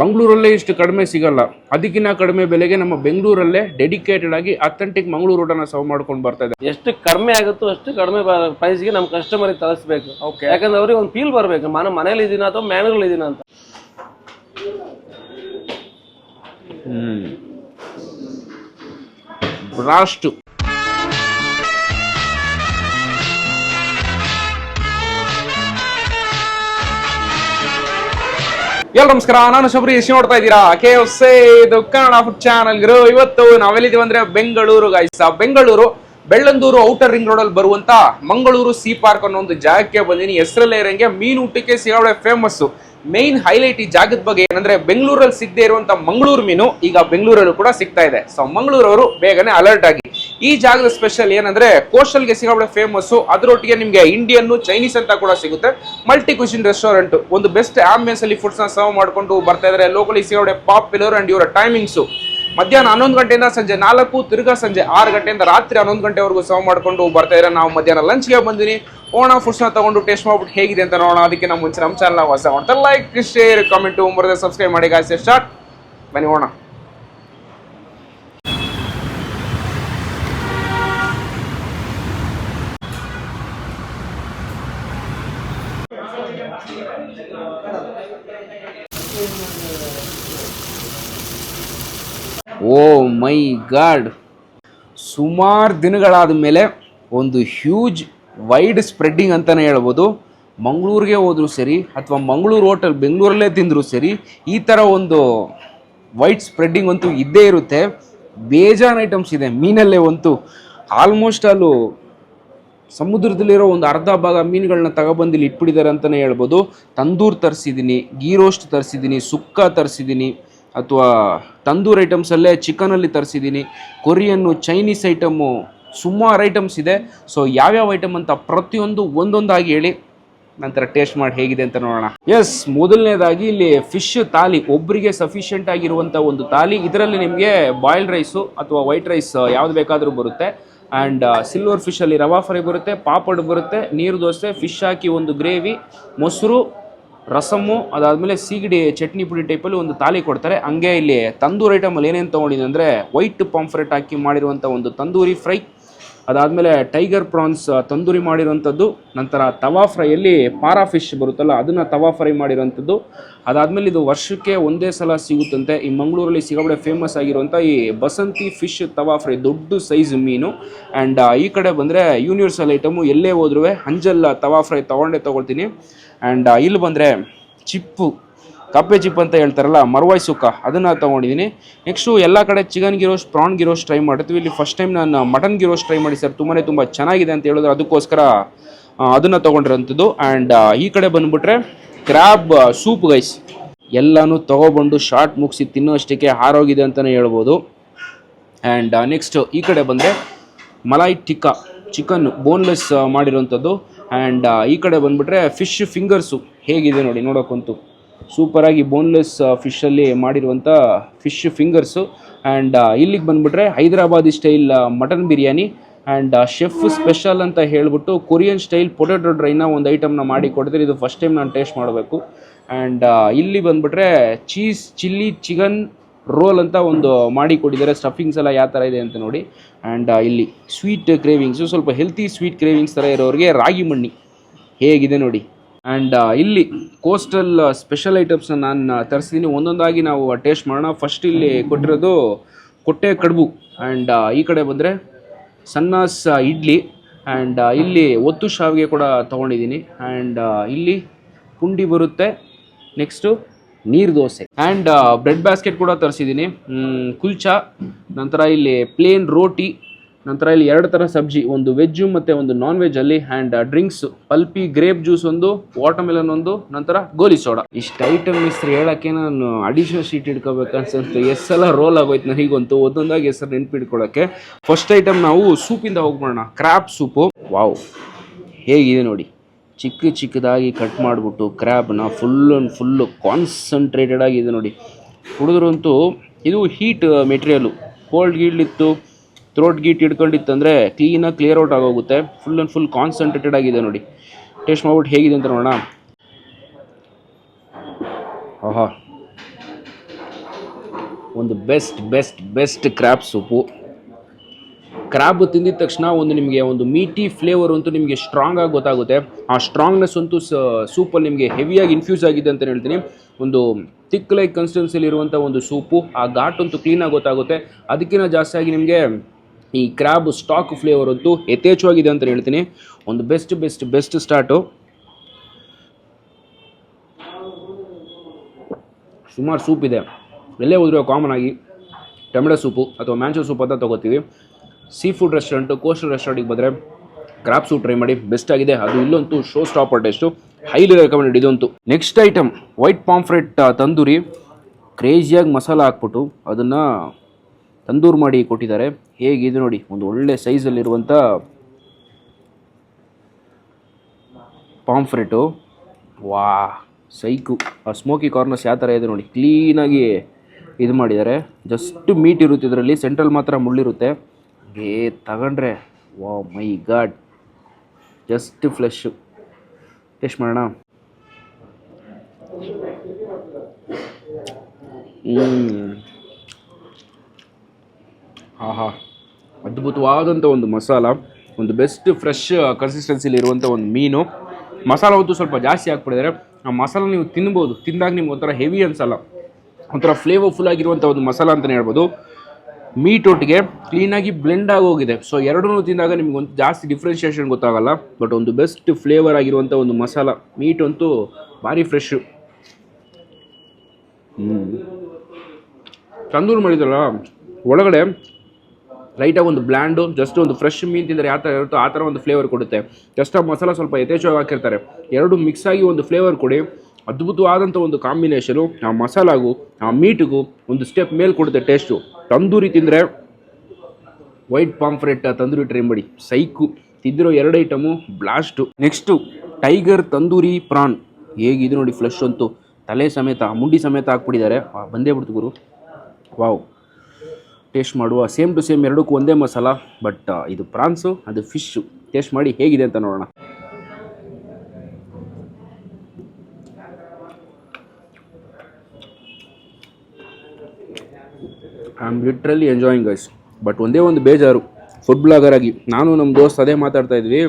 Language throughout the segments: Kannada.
ಮಂಗಳೂರಲ್ಲೇ ಇಷ್ಟು ಕಡಿಮೆ ಸಿಗಲ್ಲ. ಅದಕ್ಕಿಂತ ಕಡಿಮೆ ಬೆಲೆಗೆ ನಮ್ಮ ಬೆಂಗಳೂರಲ್ಲೇ ಡೆಡಿಕೇಟೆಡ್ ಆಗಿ ಅಥೆಂಟಿಕ್ ಮಂಗಳೂರು ಊಟನ ಸರ್ವ್ ಮಾಡ್ಕೊಂಡು ಬರ್ತಾ ಇದೆ ಎಷ್ಟು ಕಡಿಮೆ ಆಗುತ್ತೋ ಅಷ್ಟು ಕಡಿಮೆ ಪ್ರೈಸ್ಗೆ ನಮ್ಮ ಕಸ್ಟಮರಿಗೆ ಓಕೆ ಯಾಕಂದ್ರೆ ಅವ್ರಿಗೆ ಒಂದು ಫೀಲ್ ಬರಬೇಕು. ನಾನು ಮನೇಲಿ ಇದೀನ ಅಥವಾ ಮ್ಯಾನ್ಗಳು ಇದೀನ ಅಂತ. ಬ್ರಾಸ್ಟು ಎಲ್ಲ ನಮಸ್ಕಾರ, ನಾನು ಶಬರೀಶ್ ನೋಡ್ತಾ ಇದ್ದೀರಾ? ಕೆ ಎಫ್ ಸಿ ಇದು ಕನ್ನಡ ಫುಡ್ ಚಾನಲ್ ಇವತ್ತು ನಾವೆಲ್ಲಿದ್ದೀವಿ ಅಂದ್ರೆ Bengaluru guys Bengaluru, Bellandur outer ring road ಅಲ್ಲಿ ಬರುವಂತ ಮಂಗಳೂರು ಸಿ ಪಾರ್ಕ್ ಅನ್ನೋ ಒಂದು ಜಾಗಕ್ಕೆ ಬಂದಿನಿ ಹೆಸರಲ್ಲೇ ಇರಂಗೆ ಮೀನು ಊಟಕ್ಕೆ ಸಿಗಾವಳೆ ಫೇಮಸ್ ಮೇನ್ ಹೈಲೈಟ್ ಈ ಜಾಗದ ಬಗ್ಗೆ ಏನಂದ್ರೆ ಬೆಂಗಳೂರಲ್ಲಿ ಸಿಗದೆ ಇರುವಂತ ಮಂಗಳೂರು ಮೀನು ಈಗ ಬೆಂಗಳೂರಲ್ಲೂ ಕೂಡ ಸಿಗ್ತಾ ಇದೆ. ಸೊ ಮಂಗಳೂರವರು ಬೇಗನೆ ಅಲರ್ಟ್ ಆಗಿ. ಈ ಜಾಗದ ಸ್ಪೆಷಲ್ ಏನಂದ್ರೆ ಕೋಸ್ಟಲ್ಗೆ ಸಿಗಾಬಳೆ ಫೇಮಸ್ ಅದರೊಟ್ಟಿಗೆ ನಿಮಗೆ ಇಂಡಿಯನ್ ಚೈನೀಸ್ ಅಂತ ಕೂಡ ಸಿಗುತ್ತೆ. ಮಲ್ಟಿ ಕ್ವಿಷನ್ ರೆಸ್ಟೋರೆಂಟ್ ಒಂದು ಬೆಸ್ಟ್ ಆಂಬಿಯನ್ಸ್ ಅಲ್ಲಿ ಫುಡ್ಸ್ನ ಸರ್ವ್ ಮಾಡ್ಕೊಂಡು ಬರ್ತಾ ಇದ್ದಾರೆ ಲೋಕಲಿ ಸಿಗಾಬಳೆ ಪಾಪ್ಯುಲರ್ ಅಂಡ್ ಇವರ ಟೈಮಿಂಗ್ಸ್ ಮಧ್ಯಾಹ್ನ ಹನ್ನೊಂದು ಗಂಟೆಯಿಂದ ಸಂಜೆ ನಾಲ್ಕು, ತಿರ್ಗಾ ಸಂಜೆ ಆರು ಗಂಟೆಯಿಂದ ರಾತ್ರಿ ಹನ್ನೊಂದು ಗಂಟೆವರೆಗೂ ಸರ್ವ್ ಮಾಡ್ಕೊಂಡು ಬರ್ತಾ ಇದ್ರೆ. ನಾವು ಮಧ್ಯಾಹ್ನ ಲಂಚ್ಗೆ ಬಂದಿನಿ. ಓಣ ಫುಡ್ಸ್ನ ತಗೊಂಡು ಟೇಸ್ಟ್ ಮಾಡ್ಬಿಟ್ಟು ಹೇಗಿದೆ ಅಂತ ನೋಡೋಣ. ಅದಕ್ಕೆ ನಮ್ಮ ಮುಂಚೆ ನಮ್ಮ ಚಾನಲ್ ಹೊಸ ಮಾಡ್ತಾರೆ ಲೈಕ್ ಶೇರ್ ಕಾಮೆಂಟ್ ಮರದ ಸಬ್ಸ್ಕ್ರೈಬ್ ಮಾಡಿ ಗಾಯ್ಸ್ ಸ್ಟಾರ್ಟ್ ಬನ್ನಿ ಹೋಣ ಓ ಮೈ ಗಾಡ್. ಸುಮಾರು ದಿನಗಳಾದ ಮೇಲೆ ಒಂದು ಹ್ಯೂಜ್ ವೈಡ್ ಸ್ಪ್ರೆಡ್ಡಿಂಗ್ ಅಂತಲೇ ಹೇಳ್ಬೋದು. ಮಂಗಳೂರಿಗೆ ಹೋದರೂ ಸರಿ ಅಥವಾ ಮಂಗಳೂರು ಹೋಟೆಲ್ ಬೆಂಗಳೂರಲ್ಲೇ ತಿಂದರೂ ಸರಿ ಈ ಥರ ಒಂದು ವೈಟ್ ಸ್ಪ್ರೆಡ್ಡಿಂಗ್ ಅಂತೂ ಇದ್ದೇ ಇರುತ್ತೆ. ಬೇಜಾನ್ ಐಟಮ್ಸ್ ಇದೆ ಮೀನಲ್ಲೇ ಅಂತೂ. ಆಲ್ಮೋಸ್ಟ್ ಅಲ್ಲೂ ಸಮುದ್ರದಲ್ಲಿರೋ ಒಂದು ಅರ್ಧ ಭಾಗ ಮೀನುಗಳನ್ನ ತಗೊಬಂದು ಇಲ್ಲಿ ಇಟ್ಬಿಟ್ಟಿದ್ದಾರೆ ಅಂತಲೇ ಹೇಳ್ಬೋದು. ತಂದೂರ್ ತರಿಸಿದ್ದೀನಿ ಗೀ ರೋಸ್ಟ್ ತರಿಸಿದ್ದೀನಿ ಸುಕ್ಕ ತರಿಸಿದ್ದೀನಿ ಅಥವಾ ತಂದೂರ್ ಐಟಮ್ಸಲ್ಲೇ ಚಿಕನಲ್ಲಿ ತರಿಸಿದ್ದೀನಿ ಕೊರಿಯನ್ನು ಚೈನೀಸ್ ಐಟಮು ಸುಮಾರು ಐಟಮ್ಸ್ ಇದೆ. ಸೊ ಯಾವ್ಯಾವ ಐಟಮ್ ಅಂತ ಪ್ರತಿಯೊಂದು ಒಂದೊಂದಾಗಿ ಹೇಳಿ. ನಂತರ ಟೇಸ್ಟ್ ಮಾಡಿ ಹೇಗಿದೆ ಅಂತ ನೋಡೋಣ. ಎಸ್ ಮೊದಲನೇದಾಗಿ ಇಲ್ಲಿ ಫಿಶ್ ತಾಲಿ ಒಬ್ಬರಿಗೆ ಸಫಿಷಿಯೆಂಟ್ ಆಗಿರುವಂಥ ಒಂದು ತಾಲಿ. ಇದರಲ್ಲಿ ನಿಮಗೆ ಬಾಯ್ಲ್ಡ್ ರೈಸು ಅಥವಾ ವೈಟ್ ರೈಸ್ ಯಾವ್ದು ಬೇಕಾದರೂ ಬರುತ್ತೆ. ಆ್ಯಂಡ್ ಸಿಲ್ವರ್ ಫಿಶಲ್ಲಿ ರವಾ ಫ್ರೈ ಬರುತ್ತೆ, ಪಾಪಡ್ ಬರುತ್ತೆ, ನೀರು ದೋಸೆ ಫಿಶ್ ಹಾಕಿ ಒಂದು ಗ್ರೇವಿ ಮೊಸರು ರಸಮ್ಮು, ಅದಾದಮೇಲೆ ಸೀಗಡಿ, ಚಟ್ನಿ ಪುಡಿ ಟೈಪಲ್ಲಿ ಒಂದು ತಾಲಿ ಕೊಡ್ತಾರೆ. ಹಂಗೆ ಇಲ್ಲಿ ತಂದೂರಿ ಐಟಮಲ್ಲಿ ಏನೇನು ತೊಗೊಂಡಿದೆ ಅಂದರೆ ವೈಟ್ ಪಾಂಫ್ರೆಟ್ ಹಾಕಿ ಮಾಡಿರುವಂಥ ಒಂದು ತಂದೂರಿ ಫ್ರೈ ಅದಾದಮೇಲೆ ಟೈಗರ್ ಪ್ರಾನ್ಸ್ ತಂದೂರಿ ಮಾಡಿರುವಂಥದ್ದು, ನಂತರ ತವಾ ಫ್ರೈಯಲ್ಲಿ ಪಾರಾ ಫಿಶ್ ಬರುತ್ತಲ್ಲ, ಅದನ್ನು ತವಾ ಫ್ರೈ ಮಾಡಿರುವಂಥದ್ದು. ಅದಾದಮೇಲೆ ಇದು ವರ್ಷಕ್ಕೆ ಒಂದೇ ಸಲ ಸಿಗುತ್ತಂತೆ. ಈ ಮಂಗಳೂರಲ್ಲಿ ಸಿಗಬಡೆ ಫೇಮಸ್ ಆಗಿರುವಂಥ ಈ ಬಸಂತಿ ಫಿಶ್ ತವಾ ಫ್ರೈ, ದೊಡ್ಡ ಸೈಜ್ ಮೀನು. ಆ್ಯಂಡ್ ಈ ಕಡೆ ಬಂದರೆ ಯೂನಿವರ್ಸಲ್ ಐಟಮು ಎಲ್ಲೇ ಹೋದ್ರೂ ಹಂಜಲ್ ತವಾ ಫ್ರೈ ತೊಗೊಂಡೇ ತೊಗೊಳ್ತೀನಿ. ಆ್ಯಂಡ್ ಇಲ್ಲಿ ಬಂದರೆ ಚಿಪ್ಪು. ಕಪ್ಪೆ ಚಿಪ್ ಅಂತ ಹೇಳ್ತಾರಲ್ಲ ಮರ್ವಾಯ್ ಸುಕ್ಕ, ಅದನ್ನು ತೊಗೊಂಡಿದ್ದೀನಿ ನೆಕ್ಸ್ಟು ಎಲ್ಲ ಕಡೆ chicken gyros prawn gyros try ಮಾಡ್ತೀವಿ. ಇಲ್ಲಿ ಫಸ್ಟ್ ಟೈಮ್ ನಾನು ಮಟನ್ ಗಿರೋಸ್ ಟ್ರೈ ಮಾಡಿ ಸರ್ ತುಂಬಾ ತುಂಬ ಚೆನ್ನಾಗಿದೆ ಅಂತ ಹೇಳಿದ್ರೆ ಅದಕ್ಕೋಸ್ಕರ ಅದನ್ನು ತೊಗೊಂಡಿರೋಂಥದ್ದು. ಆ್ಯಂಡ್ ಈ ಕಡೆ ಬಂದುಬಿಟ್ರೆ ಕ್ರ್ಯಾಬ್ ಸೂಪ್ ಗೈಸ್ ಎಲ್ಲನೂ ತೊಗೊಬಂದು ಶಾರ್ಟ್ ಮುಗಿಸಿ ತಿನ್ನೋಷ್ಟಕ್ಕೆ ಹಾರೋಗಿದೆ ಅಂತಲೇ ಹೇಳ್ಬೋದು. ಆ್ಯಂಡ್ ನೆಕ್ಸ್ಟ್ ಈ ಕಡೆ ಬಂದರೆ ಮಲಾಯ್ ಟಿಕ್ಕಾ ಚಿಕನ್ ಬೋನ್ಲೆಸ್ ಮಾಡಿರೋಂಥದ್ದು. ಆ್ಯಂಡ್ ಈ ಕಡೆ ಬಂದುಬಿಟ್ರೆ ಫಿಶ್ ಫಿಂಗರ್ಸು ಹೇಗಿದೆ ನೋಡಿ ನೋಡೋಕ್ಕಂತೂ ಸೂಪರಾಗಿ ಬೋನ್ಲೆಸ್ ಫಿಶಲ್ಲಿ ಮಾಡಿರುವಂಥ ಫಿಶ್ ಫಿಂಗರ್ಸು ಆ್ಯಂಡ್ ಇಲ್ಲಿಗೆ ಬಂದುಬಿಟ್ರೆ Hyderabadi style mutton biryani. And chef special ಅಂತ ಹೇಳ್ಬಿಟ್ಟು ಕೊರಿಯನ್ ಸ್ಟೈಲ್ ಪೊಟೆಟೊ ಡ್ರೈನ ಒಂದು ಐಟಮ್ನ ಮಾಡಿ ಕೊಡ್ತೀರಿ. ಇದು ಫಸ್ಟ್ ಟೈಮ್ ನಾನು ಟೇಸ್ಟ್ ಮಾಡಬೇಕು. ಆ್ಯಂಡ್ ಇಲ್ಲಿ ಬಂದುಬಿಟ್ರೆ ಚೀಸ್ ಚಿಲ್ಲಿ ಚಿಕನ್ ರೋಲ್ ಅಂತ ಒಂದು ಮಾಡಿ ಕೊಟ್ಟಿದ್ದಾರೆ. ಸ್ಟಫಿಂಗ್ಸ್ ಎಲ್ಲ ಯಾವ ಥರ ಇದೆ ಅಂತ ನೋಡಿ. ಆ್ಯಂಡ್ ಇಲ್ಲಿ ಸ್ವೀಟ್ ಕ್ರೇವಿಂಗ್ಸು ಸ್ವಲ್ಪ ಹೆಲ್ತಿ ಸ್ವೀಟ್ ಕ್ರೇವಿಂಗ್ಸ್ ಥರ ಇರೋರಿಗೆ ರಾಗಿ ಮಣ್ಣಿ ಹೇಗಿದೆ ನೋಡಿ. ಆ್ಯಂಡ್ ಇಲ್ಲಿ ಕೋಸ್ಟಲ್ ಸ್ಪೆಷಲ್ ಐಟಮ್ಸ್ನ ನಾನು ತರಿಸಿದ್ದೀನಿ ಒಂದೊಂದಾಗಿ ನಾವು ಟೇಸ್ಟ್ ಮಾಡೋಣ. ಫಸ್ಟ್ ಇಲ್ಲಿ ಕೊಟ್ಟಿರೋದು ಕೊಟ್ಟೆ ಕಡುಬು. ಆ್ಯಂಡ್ ಈ ಕಡೆ ಬಂದರೆ ಸನ್ನಾಸ್ ಇಡ್ಲಿ. ಆ್ಯಂಡ್ ಇಲ್ಲಿ ಒತ್ತು ಶಾವಿಗೆ ಕೂಡ ತೊಗೊಂಡಿದ್ದೀನಿ ಆ್ಯಂಡ್ ಇಲ್ಲಿ ಪುಂಡಿ ಬರುತ್ತೆ. ನೆಕ್ಸ್ಟು ನೀರು ದೋಸೆ. ಆ್ಯಂಡ್ ಬ್ರೆಡ್ ಬ್ಯಾಸ್ಕೆಟ್ ಕೂಡ ತರಿಸಿದ್ದೀನಿ ಕುಲ್ಚಾ. ನಂತರ ಇಲ್ಲಿ ಪ್ಲೇನ್ ರೋಟಿ ನಂತರ ಇಲ್ಲಿ ಎರಡು ಥರ ಸಬ್ಜಿ, ಒಂದು ವೆಜ್ಜು ಮತ್ತು ಒಂದು ನಾನ್ ವೆಜ್ ಅಲ್ಲಿ and drinks Pulpy grape juice ಒಂದು ವಾಟರ್ ಮೆಲನ್ ಒಂದು, ನಂತರ ಗೋಲಿ ಸೋಡಾ ಇಷ್ಟು ಐಟಮ್ ಹೆಸರು ಹೇಳೋಕ್ಕೆ ನಾನು ಅಡಿಷನಲ್ ಶೀಟ್ ಇಟ್ಕೋಬೇಕು ಅನ್ಸುತ್ತೆ. ಎಸ್ ಸಲ ರೋಲ್ ಆಗೋಯ್ತು ನನಗಂತೂ. ಒಂದೊಂದಾಗಿ ಹೆಸರು ನೆನ್ಪಿಟ್ಕೊಳ್ಳೋಕ್ಕೆ ಫಸ್ಟ್ ಐಟಮ್ ನಾವು ಸೂಪಿಂದ ಹೋಗ್ಬೋಣ ಕ್ರ್ಯಾಪ್ ಸೂಪು ವಾವ್ ಹೇಗಿದೆ ನೋಡಿ. ಚಿಕ್ಕ ಚಿಕ್ಕದಾಗಿ ಕಟ್ ಮಾಡಿಬಿಟ್ಟು ಕ್ರ್ಯಾಬ್ನ ಫುಲ್ ಆ್ಯಂಡ್ ಫುಲ್ಲು ಕಾನ್ಸಂಟ್ರೇಟೆಡ್ ಆಗಿದೆ ನೋಡಿ. ಕುಡಿದ್ರಂತೂ ಇದು ಹೀಟ್ ಮೆಟೀರಿಯಲು ಕೋಲ್ಡ್ ಗೀಲ್ಡಿತ್ತು ಥ್ರೋಟ್ ಗೀಟ್ ಹಿಡ್ಕೊಂಡಿತ್ತಂದರೆ ಕ್ಲೀನಾಗಿ ಕ್ಲಿಯರ್ ಔಟ್ ಆಗೋಗುತ್ತೆ. ಫುಲ್ ಆ್ಯಂಡ್ ಫುಲ್ ಕಾನ್ಸಂಟ್ರೇಟೆಡ್ ಆಗಿದೆ ನೋಡಿ. ಟೇಸ್ಟ್ ಮಾಡ್ಬಿಟ್ಟು ಹೇಗಿದೆ ಅಂತ ನೋಡೋಣ. ಆಹಾ. ಒಂದು best best best crab soup crab ತಿಂದಿದ ತಕ್ಷಣ ಒಂದು ನಿಮಗೆ ಒಂದು ಮೀಟಿ ಫ್ಲೇವರ್ ಅಂತೂ ನಿಮಗೆ ಸ್ಟ್ರಾಂಗ್ ಆಗಿ ಗೊತ್ತಾಗುತ್ತೆ. ಆ ಸ್ಟ್ರಾಂಗ್ನೆಸ್ ಅಂತೂ ಸೂಪಲ್ಲಿ ನಿಮಗೆ ಹೆವಿಯಾಗಿ ಇನ್ಫ್ಯೂಸ್ ಆಗಿದೆ ಅಂತ ಹೇಳ್ತೀನಿ. ಒಂದು ತಿಕ್ ಲೈಕ್ ಕನ್ಸಿಸ್ಟೆನ್ಸಿಯಲ್ಲಿ ಇರುವಂಥ ಒಂದು ಸೂಪು ಆ ಘಾಟ್ ಅಂತೂ ಕ್ಲೀನಾಗಿ ಗೊತ್ತಾಗುತ್ತೆ. ಅದಕ್ಕಿಂತ ಜಾಸ್ತಿಯಾಗಿ ನಿಮಗೆ ಈ ಕ್ರ್ಯಾಬ್ ಸ್ಟಾಕ್ ಫ್ಲೇವರ್ ಅಂತೂ ಯಥೇಚ್ಛವಾಗಿದೆ ಅಂತ ಹೇಳ್ತೀನಿ. ಒಂದು ಬೆಸ್ಟ್ ಬೆಸ್ಟ್ ಬೆಸ್ಟ್ ಸ್ಟಾರ್ಟು ಸುಮಾರು ಸೂಪ್ ಇದೆ. ಎಲ್ಲೇ ಹೋದರೂ ಕಾಮನ್ ಆಗಿ ಟೊಮೆಟೊ ಸೂಪು ಅಥವಾ ಮ್ಯಾಂಚೋ ಸೂಪ್ ಅಂತ ತೊಗೋತೀವಿ. ಸೀ ಫುಡ್ ರೆಸ್ಟೋರೆಂಟು ಕೋಸ್ಟಲ್ ರೆಸ್ಟೋರೆಂಟಿಗೆ ಬಂದರೆ ಕ್ರಾಪ್ ಸೂಪ್ ಟ್ರೈ ಮಾಡಿ. ಬೆಸ್ಟ್ ಆಗಿದೆ. ಅದು ಇಲ್ಲಂತೂ show stopper taste highly recommended ಇದಂತೂ next item white pomfret tandoori. ಕ್ರೇಜಿಯಾಗಿ masala ಹಾಕ್ಬಿಟ್ಟು ಅದನ್ನು ತಂದೂರು ಮಾಡಿ ಕೊಟ್ಟಿದ್ದಾರೆ. ಹೇಗಿದೆ ನೋಡಿ, ಒಂದು ಒಳ್ಳೆ ಸೈಜಲ್ಲಿರುವಂಥ ಪಾಂಫ್ರೆಟು ವಾ, ಸೈಕು. ಆ ಸ್ಮೋಕಿ ಕಾರ್ನರ್ಸ್ ಯಾವ ಥರ ಇದೆ ನೋಡಿ ಕ್ಲೀನಾಗಿ ಇದು ಮಾಡಿದ್ದಾರೆ. ಜಸ್ಟ್ ಮೀಟ್ ಇರುತ್ತೆ ಇದರಲ್ಲಿ ಸೆಂಟ್ರಲ್ ಮಾತ್ರ ಮುಳ್ಳಿರುತ್ತೆ. ಏ ತಗೊಂಡ್ರೆ, ವಾ my god just flesh taste ಮಾಡೋಣ. ಹ್ಮ್. ಆಹಾ ಅದ್ಭುತವಾದಂಥ ಒಂದು ಮಸಾಲ, ಒಂದು ಬೆಸ್ಟ್ ಫ್ರೆಶ್ ಕನ್ಸಿಸ್ಟೆನ್ಸಿಲಿ ಇರುವಂಥ ಒಂದು ಮೀನು. ಮಸಾಲ ಹೊತ್ತು ಸ್ವಲ್ಪ ಜಾಸ್ತಿ ಹಾಕ್ಬಿಟ್ಟಿದ್ದಾರೆ. ಆ ಮಸಾಲ ನೀವು ತಿನ್ಬೋದು. ತಿಂದಾಗ ನಿಮ್ಗೆ ಒಂಥರ ಹೆವಿ ಅನ್ಸಲ್ಲ. ಒಂಥರ ಫ್ಲೇವರ್ಫುಲ್ ಆಗಿರುವಂಥ ಒಂದು ಮಸಾಲ ಅಂತಲೇ ಹೇಳ್ಬೋದು. ಮೀಟ್ ಒಟ್ಟಿಗೆ ಕ್ಲೀನಾಗಿ ಬ್ಲೆಂಡ್ ಆಗಿ ಹೋಗಿದೆ. ಸೊ ಎರಡೂ ತಿಂದಾಗ ನಿಮ್ಗೆ ಒಂದು ಜಾಸ್ತಿ ಡಿಫ್ರೆನ್ಷಿಯೇಷನ್ ಗೊತ್ತಾಗಲ್ಲ. ಬಟ್ ಒಂದು ಬೆಸ್ಟ್ ಫ್ಲೇವರ್ ಆಗಿರುವಂಥ ಒಂದು ಮಸಾಲ ಮೀಟ್ ಅಂತೂ ಭಾರಿ ಫ್ರೆಶ್ ತಂದೂರು ಮಾಡಿದ್ರಲ್ಲ, ಒಳಗಡೆ ಲೈಟಾಗಿ ಒಂದು ಬ್ಲ್ಯಾಂಡು ಜಸ್ಟ್ ಒಂದು ಫ್ರೆಶ್ ಮೀನು ತಿಂದರೆ ಯಾವ ಥರ ಇರುತ್ತೋ ಆ ಥರ ಒಂದು ಫ್ಲೇವರ್ ಕೊಡುತ್ತೆ. ಜಸ್ಟ್ ಆ ಮಸಾಲ ಸ್ವಲ್ಪ ಯಥೇಚ್ಛವಾಗಿ ಹಾಕಿರ್ತಾರೆ ಎರಡು ಮಿಕ್ಸ್ ಆಗಿ ಒಂದು ಫ್ಲೇವರ್ ಕೊಡಿ. ಅದ್ಭುತವಾದಂಥ ಒಂದು ಕಾಂಬಿನೇಷನು ಆ ಮಸಾಲಾಗೂ, ಆ ಮೀಟಿಗೂ ಒಂದು ಸ್ಟೆಪ್ ಮೇಲೆ ಕೊಡುತ್ತೆ ಟೇಸ್ಟು ತಂದೂರಿ ತಿಂದರೆ ವೈಟ್ ಪಾಂಫ್ರೆಟ್ ತಂದೂರಿ ಟ್ರೈ ಮಾಡಿ. ಸೈಕು. ತಿಂದಿರೋ ಎರಡು item blast next tiger tandoori prawn ಹೇಗಿದೆ ನೋಡಿ ಫ್ಲಶ್ ಅಂತೂ. ತಲೆ ಸಮೇತ ಮುಂಡಿ ಸಮೇತ ಹಾಕ್ಬಿಟ್ಟಿದ್ದಾರೆ. ಬಂದೇ ಬಿಡ್ತು ಗುರು. ವಾವ್. ಟೇಸ್ಟ್ ಮಾಡುವ ಸೇಮ್ ಟು ಸೇಮ್ ಎರಡಕ್ಕೂ ಒಂದೇ ಮಸಾಲ ಬಟ್ ಇದು ಪ್ರಾನ್ಸು, ಅದು ಫಿಶ್ಶು ಟೇಸ್ಟ್ ಮಾಡಿ ಹೇಗಿದೆ ಅಂತ ನೋಡೋಣ. I am literally enjoying guys but ಒಂದೇ ಒಂದು ಬೇಜಾರು. ಫುಡ್ ಬ್ಲಾಗರ್ ಆಗಿ. ನಾನು ನಮ್ಮ ದೋಸ್ತ್ ಅದೇ ಮಾತಾಡ್ತಾ ಇದ್ವಿ.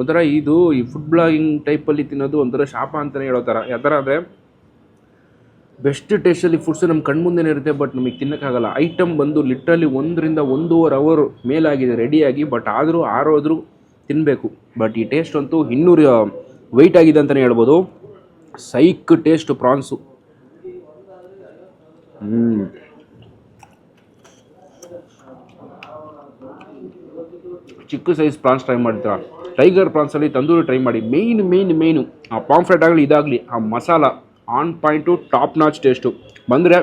ಒಂಥರ ಇದು ಈ ಫುಡ್ ಬ್ಲಾಗಿಂಗ್ ಟೈಪಲ್ಲಿ ತಿನ್ನೋದು ಒಂಥರ ಶಾಪ ಅಂತಲೇ ಹೇಳೋ ಥರ. ಯಾವ ಥರ ಅಂದರೆ ಬೆಸ್ಟ್ ಟೇಸ್ಟಲ್ಲಿ ಫುಡ್ಸ್ ನಮ್ಮ ಮುಂದೆ ಇರುತ್ತೆ ಬಟ್ ನಮಗೆ ತಿನ್ನೋಕ್ಕಾಗಲ್ಲ ಐಟಮ್ ಬಂದು ಲಿಟ್ರಲಿ ಒಂದರಿಂದ ಒಂದೂವರೆ ಅವರ್ ಮೇಲಾಗಿದೆ ರೆಡಿಯಾಗಿ ಬಟ್ ಆದರೂ ಆರೋದ್ರು ತಿನ್ನಬೇಕು ಬಟ್ ಈ ಟೇಸ್ಟ್ ಅಂತೂ ಇನ್ನೂರು ವೆಯ್ಟ್ ಆಗಿದೆ ಅಂತಲೇ ಹೇಳ್ಬೋದು. ಸೈಕ್ ಟೇಸ್ಟ್ ಪ್ರಾನ್ಸು ಚಿಕ್ಕ ಸೈಜ್ ಪ್ರಾನ್ಸ್ ಟ್ರೈ ಮಾಡ್ತೀರಾ? ಟೈಗರ್ ಪ್ರಾನ್ಸಲ್ಲಿ ತಂದೂರಿ ಟ್ರೈ ಮಾಡಿ. ಮೇಯ್ನ್ ಮೇಯ್ನ್ ಮೇಯ್ನು ಆ ಪಾಂಫ್ರೆಟ್ ಆಗಲಿ, ಇದಾಗಲಿ, ಆ masala on point top notch taste ಬಂದರೆ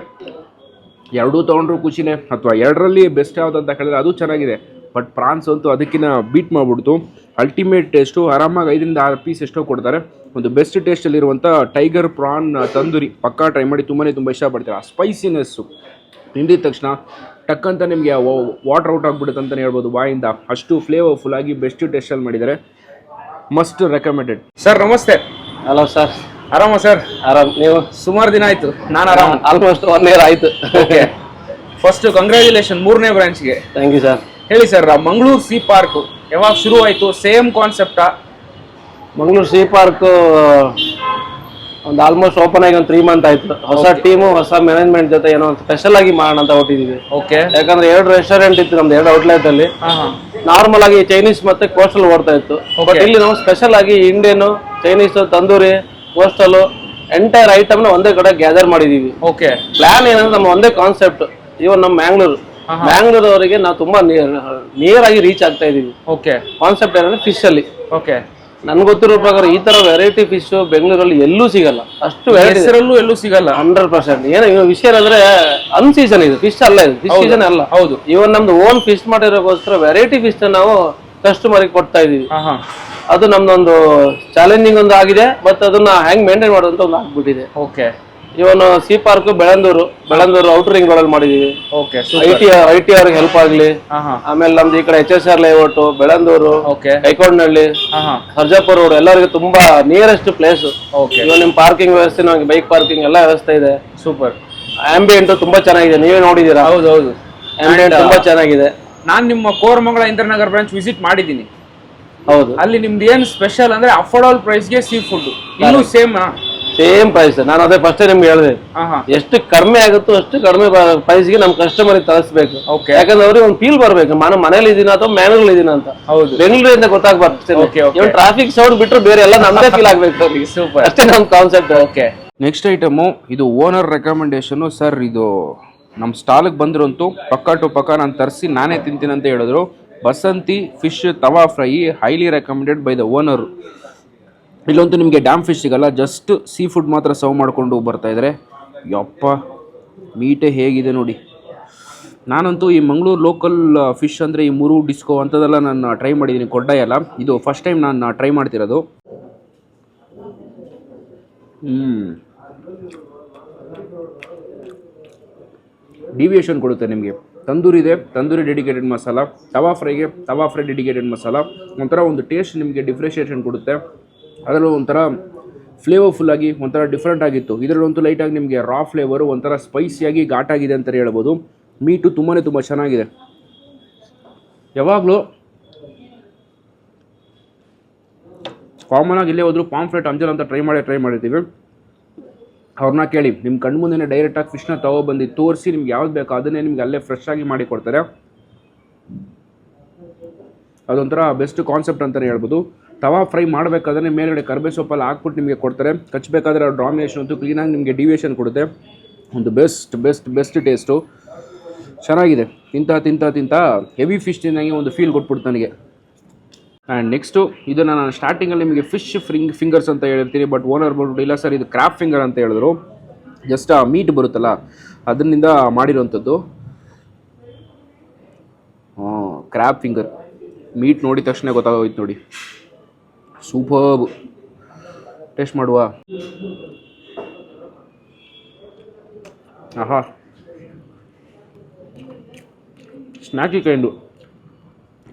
ಎರಡೂ ತೊಗೊಂಡ್ರು ಖುಷಿನೇ ಅಥವಾ ಎರಡರಲ್ಲಿ ಬೆಸ್ಟ್ ಯಾವ್ದು ಅಂತ ಕೇಳಿದ್ರೆ ಅದು ಚೆನ್ನಾಗಿದೆ. ಬಟ್ ಪ್ರಾನ್ಸ್ ಅಂತೂ ಅದಕ್ಕಿಂತ ಬೀಟ್ ಮಾಡಿಬಿಡ್ತು. ಅಲ್ಟಿಮೇಟ್ ಟೇಸ್ಟು ಆರಾಮಾಗಿ ಐದರಿಂದ ಆರು ಪೀಸ್ ಎಷ್ಟೋ ಕೊಡ್ತಾರೆ. ಒಂದು ಬೆಸ್ಟ್ ಟೇಸ್ಟಲ್ಲಿರುವಂಥ ಟೈಗರ್ ಪ್ರಾನ್ ತಂದೂರಿ. ಪಕ್ಕಾ ಟ್ರೈ ಮಾಡಿ ತುಂಬಾ ತುಂಬ ಇಷ್ಟಪಡ್ತಾರೆ ಆ ಸ್ಪೈಸಿನೆಸ್ಸು ತಿಂದಿದ ತಕ್ಷಣ ಟಕ್ ಅಂತ ನಿಮಗೆ ವಾಟರ್ ಔಟ್ ಆಗಿಬಿಡುತ್ತೆ ಅಂತಲೇ ಹೇಳ್ಬೋದು ಬಾಯಿಂದ. ಅಷ್ಟು ಫ್ಲೇವರ್ಫುಲ್ ಆಗಿ ಬೆಸ್ಟ್ ಟೇಸ್ಟಲ್ಲಿ ಮಾಡಿದ್ದಾರೆ. ಮಸ್ಟ್ ರೆಕಮೆಂಡೆಡ್ ಸರ್ ನಮಸ್ತೆ. ಹಲೋ ಸರ್ ಆರಾಮ ಸರ್? ಆರಾಮ್. ನೀವು? ಸುಮಾರು ದಿನ ಆಯ್ತು. ನಾನು ಆರಾಮ್. ಆಲ್ಮೋಸ್ಟ್ ಒನ್ ಇಯರ್ ಆಯ್ತು. ಓಕೆ ಫಸ್ಟ್ ಕಂಗ್ರ್ಯಾಚುಲೇಷನ್ ಮೂರನೇ ಬ್ರಾಂಚ್ಗೆ ಥ್ಯಾಂಕ್ ಯು ಸರ್ ಹೇಳಿ ಸರ್ ಮಂಗಳೂರು ಸಿ ಪಾರ್ಕ್ ಯಾವಾಗ ಶುರು ಆಯ್ತು? ಸೇಮ್ ಕಾನ್ಸೆಪ್ಟಾ ಮಂಗಳೂರು ಸಿ ಪಾರ್ಕ್ ಒಂದು ಆಲ್ಮೋಸ್ಟ್ ಓಪನ್ ಆಗಿ ಒಂದು ತ್ರೀ ಮಂತ್ ಆಯ್ತು. ಹೊಸ ಟೀಮು ಹೊಸ ಮ್ಯಾನೇಜ್ಮೆಂಟ್ ಜೊತೆ ಏನೋ ಒಂದು ಸ್ಪೆಷಲ್ ಆಗಿ ಮಾಡೋಣ ಅಂತ ಹೊಟ್ಟಿದೀವಿ ಓಕೆ ಯಾಕಂದ್ರೆ ಎರಡು ರೆಸ್ಟೋರೆಂಟ್ ಇತ್ತು ನಮ್ದು ಎರಡು ಔಟ್ಲೆಟ್ ಅಲ್ಲಿ. ನಾರ್ಮಲ್ ಆಗಿ ಚೈನೀಸ್ ಮತ್ತೆ ಕೋಸ್ಟಲ್ ಓಡ್ತಾ ಇತ್ತು. ಬಟ್ ಇಲ್ಲಿ ನಾವು ಸ್ಪೆಷಲ್ ಆಗಿ Indian Chinese tandoori coastal entire ಐಟಮ್ನ ಒಂದೇ ಕಡೆ ಗ್ಯಾದರ್ ಮಾಡಿದೀವಿ. ಓಕೆ ಪ್ಲಾನ್ ಏನಂದ್ರೆ ನಮ್ಮ ಒಂದೇ ಕಾನ್ಸೆಪ್ಟ್ ಇವನ್ ನಮ್ಮ ಮ್ಯಾಂಗ್ಳೂರು ಮ್ಯಾಂಗ್ಳೂರ್ ಅವರಿಗೆ ನಾವು ತುಂಬಾ ನಿಯರ್ ಆಗಿ ರೀಚ್ ಆಗ್ತಾ ಇದೀವಿ. ಓಕೆ ಕಾನ್ಸೆಪ್ಟ್ ಏನಂದ್ರೆ ಫಿಶ್ ಅಲ್ಲಿ. ಓಕೆ ನನ್ಗೆ ಗೊತ್ತಿರೋ ಪ್ರಕಾರ ಈ ತರ ವೆರೈಟಿ ಫಿಶ್ ಬೆಂಗಳೂರಲ್ಲಿ ಎಲ್ಲೂ ಸಿಗಲ್ಲ. ಅಷ್ಟು ಹೆಸರಲ್ಲೂ ಎಲ್ಲೂ ಸಿಗಲ್ಲ. ಹಂಡ್ರೆಡ್ ಪರ್ಸೆಂಟ್ ಏನೋ ವಿಷಯ ಅಂದ್ರೆ ಅನ್ ಸೀಸನ್ ಇದು ಫಿಶ್ ಅಲ್ಲ ಇದು. ಫಿಶ್ ಸೀಸನ್ ಅಲ್ಲ. ಹೌದು. ಇವನ್ ನಮ್ದು ಓನ್ ಫಿಶ್ ಮಾಡಿರೋಕೋಸ್ಕರ ವೆರೈಟಿ ಫಿಶ್ ನಾವು ಕಸ್ಟಮರ್ ಕೊಡ್ತಾ ಇದೀವಿ. ಅದು ನಮ್ದೊಂದು ಚಾಲೆಂಜಿಂಗ್ ಒಂದು ಆಗಿದೆ ಮತ್ತೆ ಅದನ್ನ ಹೆಂಗ್ ಮೇಂಟೈನ್ ಮಾಡೋದಂತ ಒಂದು ಆಗ್ಬಿಟ್ಟಿದೆ. ಓಕೆ ಇವನು sea park Bellandur Bellandur outer ರಿಂಗ್ಗಳಲ್ಲಿ ಮಾಡಿದೀವಿ. Okay I T I T ಅವ್ರಿಗೆ ಹೆಲ್ಪ್ ಆಗ್ಲಿ. ಹಾಂ ಆಮೇಲೆ ನಮ್ದು ಈ ಕಡೆ H S R layout Bellandur ಹಾಂ ಸರ್ಜಾಪುರ ರೋಡ್ ಎಲ್ಲರಿಗೂ ತುಂಬಾ ನಿಯರೆಸ್ಟ್ ಪ್ಲೇಸ್ ಓಕೆ ಇವಾಗ ನಿಮ್ ಪಾರ್ಕಿಂಗ್ ವ್ಯವಸ್ಥೆ ನಮಗೆ ಬೈಕ್ ಪಾರ್ಕಿಂಗ್ ಎಲ್ಲ ವ್ಯವಸ್ಥೆ ಇದೆ. ಸೂಪರ್ ಆಂಬಿಯೆಂಟ್ ತುಂಬಾ ಚೆನ್ನಾಗಿದೆ ನೀವೇ ನೋಡಿದೀರಾ ಹೌದು ಹೌದು. ಆಂಬಿಯಂಟ್ ತುಂಬಾ ಚೆನ್ನಾಗಿದೆ. ನಾನು ನಿಮ್ಮ ಕೋರಮಂಗಲ ಇಂದ್ರನಗರ್ ಬ್ರಾಂಚ್ ವಿಸಿಟ್ ಮಾಡಿದ್ದೀನಿ. ಹೌದು. ಅಲ್ಲಿ ನಿಮ್ದು ಏನ್ ಸ್ಪೆಷಲ್ ಅಂದ್ರೆ ಅಫೋರ್ಡಬಲ್ ಪ್ರೈಸ್ಗೆ ಸೀ ಫುಡ್ ಇನ್ನು ಸೇಮ್ ಸೇಮ್ ಪ್ರೈಸ್ ನಾನು ಅದೇ ಫಸ್ಟ್ ನಿಮ್ಗೆ ಹೇಳಿದೆ. ಹಾ ಹಾ ಎಷ್ಟು ಕಡಿಮೆ ಆಗುತ್ತೋ ಅಷ್ಟು ಕಡಿಮೆ ಪ್ರೈಸ್ಗೆ ನಮ್ಮ ಕಸ್ಟಮರ್ ತರಿಸ್ಬೇಕು. ಯಾಕಂದ್ರೆ ಅವ್ರಿಗೆ ಒಂದು ಫೀಲ್ ಬರ್ಬೇಕು. ನಾನು ಮನೇಲಿ ಇದೀನ ಅಥವಾ ಮ್ಯಾನುವಲ್ ಇದೀನ ಅಂತ. ಹೌದು. ಬೆಂಗಳೂರಿಂದ ಗೊತ್ತಾಗ್ಬಾರ್ದು. ಟ್ರಾಫಿಕ್ ಸೌಂಡ್ ಬಿಟ್ರೆ ಬೇರೆ ಎಲ್ಲ ನಮ್ದೇ ಫೀಲ್ ಆಗ್ಬೇಕು ಅವ್ರಿಗೆ Super. ಅಷ್ಟೇ ನಮ್ ಕಾನ್ಸೆಪ್ಟ್ ಓಕೆ ನೆಕ್ಸ್ಟ್ ಐಟಮು ಇದು ಓನರ್ ರೆಕಮೆಂಡೇಶನು ಸರ್ ಇದು ನಮ್ಮ ಸ್ಟಾಲಿಗೆ ಬಂದ್ರಂತೂ ಪಕ್ಕ ಟು ಪಕ್ಕ ನಾನು ತರಿಸಿ ನಾನೇ ತಿಂತೀನಿ ಅಂತ ಹೇಳಿದ್ರು. Basanti fish tawa fry highly recommended by the owner ಇಲ್ಲಂತೂ ನಿಮಗೆ ಡ್ಯಾಮ್ ಫಿಶ್ ಸಿಗಲ್ಲ ಜಸ್ಟ್ ಸೀ ಫುಡ್ ಮಾತ್ರ ಸರ್ವ್ ಮಾಡಿಕೊಂಡು ಬರ್ತಾ ಇದ್ದಾರೆ ಯಪ್ಪ ಮೀಟೇ ಹೇಗಿದೆ ನೋಡಿ. ನಾನಂತೂ ಈ ಮಂಗಳೂರು ಲೋಕಲ್ ಫಿಶ್ ಅಂದರೆ ಈ ಮುರು ಡಿಸ್ಕೋ ಅಂಥದ್ದೆಲ್ಲ ನಾನು ಟ್ರೈ ಮಾಡಿದ್ದೀನಿ ಕೊಡ್ಡಾಯ ಎಲ್ಲ ಇದು ಫಸ್ಟ್ ಟೈಮ್ ನಾನು ಟ್ರೈ ಮಾಡ್ತಿರೋದು. ಡಿವಿಯೇಷನ್ ಕೊಡುತ್ತೆ ನಿಮಗೆ. ತಂದೂರಿ ಇದೆ, ತಂದೂರಿ ಡೆಡಿಕೇಟೆಡ್ ಮಸಾಲ, ತವಾ ಫ್ರೈಗೆ ತವಾ ಫ್ರೈ ಡೆಡಿಕೇಟೆಡ್ ಮಸಾಲ. ಒಂಥರ ಒಂದು ಟೇಸ್ಟ್ ನಿಮಗೆ ಡಿಫ್ರೆನ್ಷಿಯೇಷನ್ ಕೊಡುತ್ತೆ. ಅದರಲ್ಲೂ ಒಂಥರ ಫ್ಲೇವರ್ಫುಲ್ ಆಗಿ, ಒಂಥರ ಡಿಫ್ರೆಂಟ್ ಆಗಿತ್ತು. ಇದರಲ್ಲಂತೂ ಲೈಟಾಗಿ ನಿಮಗೆ ರಾ ಫ್ಲೇವರು ಒಂಥರ ಸ್ಪೈಸಿಯಾಗಿ ಘಾಟಾಗಿದೆ ಅಂತಲೇ ಹೇಳ್ಬೋದು. ಮೀಟು ತುಂಬಾ ತುಂಬ ಚೆನ್ನಾಗಿದೆ. ಯಾವಾಗಲೂ ಕಾಮನ್ ಆಗಿ ಇಲ್ಲೇ ಹೋದ್ರು ಪಾಂಫ್ಲೆಟ್ ಅಂಜಲ್ ಅಂತ ಟ್ರೈ ಮಾಡಿ ಟ್ರೈ ಮಾಡಿರ್ತೀವಿ. ಅವ್ರನ್ನ ಕೇಳಿ ನಿಮ್ಮ ಕಣ್ಣು ಮುಂದೆ ಡೈರೆಕ್ಟಾಗಿ ಫಿಶ್ನ ತೊಗೊಬಂದು ತೋರಿಸಿ, ನಿಮ್ಗೆ ಯಾವ್ದು ಬೇಕೋ ಅದನ್ನೇ ನಿಮ್ಗೆ ಅಲ್ಲೇ ಫ್ರೆಶ್ ಆಗಿ ಮಾಡಿ ಕೊಡ್ತಾರೆ. ಅದೊಂಥರ ಬೆಸ್ಟ್ ಕಾನ್ಸೆಪ್ಟ್ ಅಂತಲೇ ಹೇಳ್ಬೋದು. ತವಾ ಫ್ರೈ ಮಾಡಬೇಕಾದ್ರೆ ಮೇಲ್ಗಡೆ ಕರ್ಬೇ ಸೊಪ್ಪಲ್ಲಿ ಹಾಕ್ಬಿಟ್ಟು ನಿಮಗೆ ಕೊಡ್ತಾರೆ. ಕಚ್ಚಬೇಕಾದ್ರೆ ಅವ್ರ ಡಾಮಿನೇಷನ್ ಅಂತೂ ಕ್ಲೀನಾಗಿ ನಿಮಗೆ ಡಿವಿಯೇಷನ್ ಕೊಡುತ್ತೆ. ಒಂದು ಬೆಸ್ಟ್ ಬೆಸ್ಟ್ ಬೆಸ್ಟ್ ಟೇಸ್ಟು ಚೆನ್ನಾಗಿದೆ. ತಿಂತ ತಿಂತ ತಿಂತ ಹೆವಿ ಫಿಶ್ ತಿಂದಂಗೆ ಒಂದು ಫೀಲ್ ಕೊಟ್ಬಿಡ್ತು ನನಗೆ. ಆ್ಯಂಡ್ ನೆಕ್ಸ್ಟು ಇದನ್ನು ನಾನು ಸ್ಟಾರ್ಟಿಂಗಲ್ಲಿ ನಿಮಗೆ ಫಿಶ್ ಫ್ರಿಂಗ್ ಫಿಂಗರ್ಸ್ ಅಂತ ಹೇಳಿರ್ತೀನಿ ಬಟ್ ಓನರ್ ಬಂದ್ಬಿಟ್ಟು, ಇಲ್ಲ ಸರ್ ಇದು ಕ್ರಾಪ್ ಫಿಂಗರ್ ಅಂತ ಹೇಳಿದ್ರು. ಜಸ್ಟ್ ಆ ಮೀಟ್ ಬರುತ್ತಲ್ಲ ಅದರಿಂದ ಮಾಡಿರೋವಂಥದ್ದು. ಹಾಂ ಕ್ರ್ಯಾಪ್ ಫಿಂಗರ್ ಮೀಟ್ ನೋಡಿದ ತಕ್ಷಣ ಗೊತ್ತಾಗೋಯ್ತು ನೋಡಿ. ಸೂಪರ್ಬ್ ಟೇಸ್ಟ್ ಮಾಡುವ. ಆಹಾ. ಸ್ನ್ಯಾಕಿ ಕೈಂಡು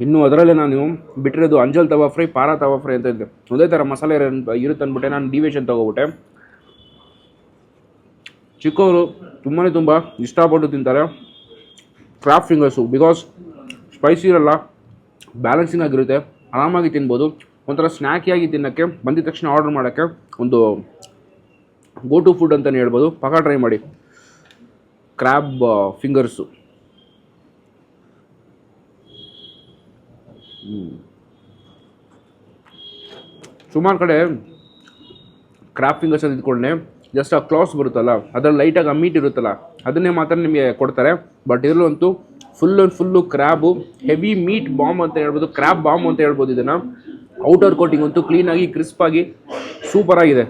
ಇನ್ನು ಅದರಲ್ಲೇ ನಾನು ಬಿಟ್ಟಿರೋದು ಅಂಜಲ್ ತವಾ ಫ್ರೈ, ಪಾರ ತವಾ ಫ್ರೈ ಅಂತ ಇದ್ದೆ. ಒಂದೇ ಥರ ಮಸಾಲೆ ಇರೋ- ಇರುತ್ತೆ ಅಂದ್ಬಿಟ್ಟೆ ನಾನು ಡಿವೇಶನ್ ತೊಗೊಬಿಟ್ಟೆ. ಚಿಕ್ಕವರು ತುಂಬಾ ತುಂಬ ಇಷ್ಟಪಟ್ಟು ತಿಂತಾರೆ. ಕ್ರಾಫ್ಟ್ ಫಿಂಗರ್ಸು ಬಿಕಾಸ್ ಸ್ಪೈಸಿ ಇರಲ್ಲ ಬ್ಯಾಲೆನ್ಸಿಂಗ್ ಆಗಿರುತ್ತೆ, ಆರಾಮಾಗಿ ತಿನ್ಬೋದು. ಒಂಥರ ಸ್ನ್ಯಾಕಿಯಾಗಿ ತಿನ್ನೋಕ್ಕೆ, ಬಂದಿದ ತಕ್ಷಣ ಆರ್ಡರ್ ಮಾಡೋಕ್ಕೆ ಒಂದು ಗೋ ಟು ಫುಡ್ ಅಂತಲೇ ಹೇಳ್ಬೋದು. ಪಕ್ಕ ಟ್ರೈ ಮಾಡಿ. ಕ್ರ್ಯಾಬ್ ಫಿಂಗರ್ಸು ಸುಮಾರು ಕಡೆ ಕ್ರಾಫ್ಟ್ ಫಿಂಗರ್ಸ್ ಅಂತ ಇದ್ಕೊಂಡೆ ಜಸ್ಟ್ ಆ ಕ್ಲಾಸ್ ಬರುತ್ತಲ್ಲ, ಅದ್ರಲ್ಲಿ ಲೈಟಾಗಿ ಆ ಮೀಟ್ ಇರುತ್ತಲ್ಲ, ಅದನ್ನೇ ಮಾತ್ರ ನಿಮಗೆ ಕೊಡ್ತಾರೆ. But ಇದರಲ್ಲಂತೂ full and full crab heavy meat bomb ಅಂತ ಹೇಳ್ಬೋದು ಕ್ರ್ಯಾಬ್ ಬಾಂಬ್ ಅಂತ ಹೇಳ್ಬೋದು ಇದನ್ನು. ಔಟರ್ ಕೋಟಿಂಗ್ ಅಂತೂ ಕ್ಲೀನಾಗಿ ಕ್ರಿಸ್ಪಾಗಿ ಸೂಪರ್ ಆಗಿದೆ.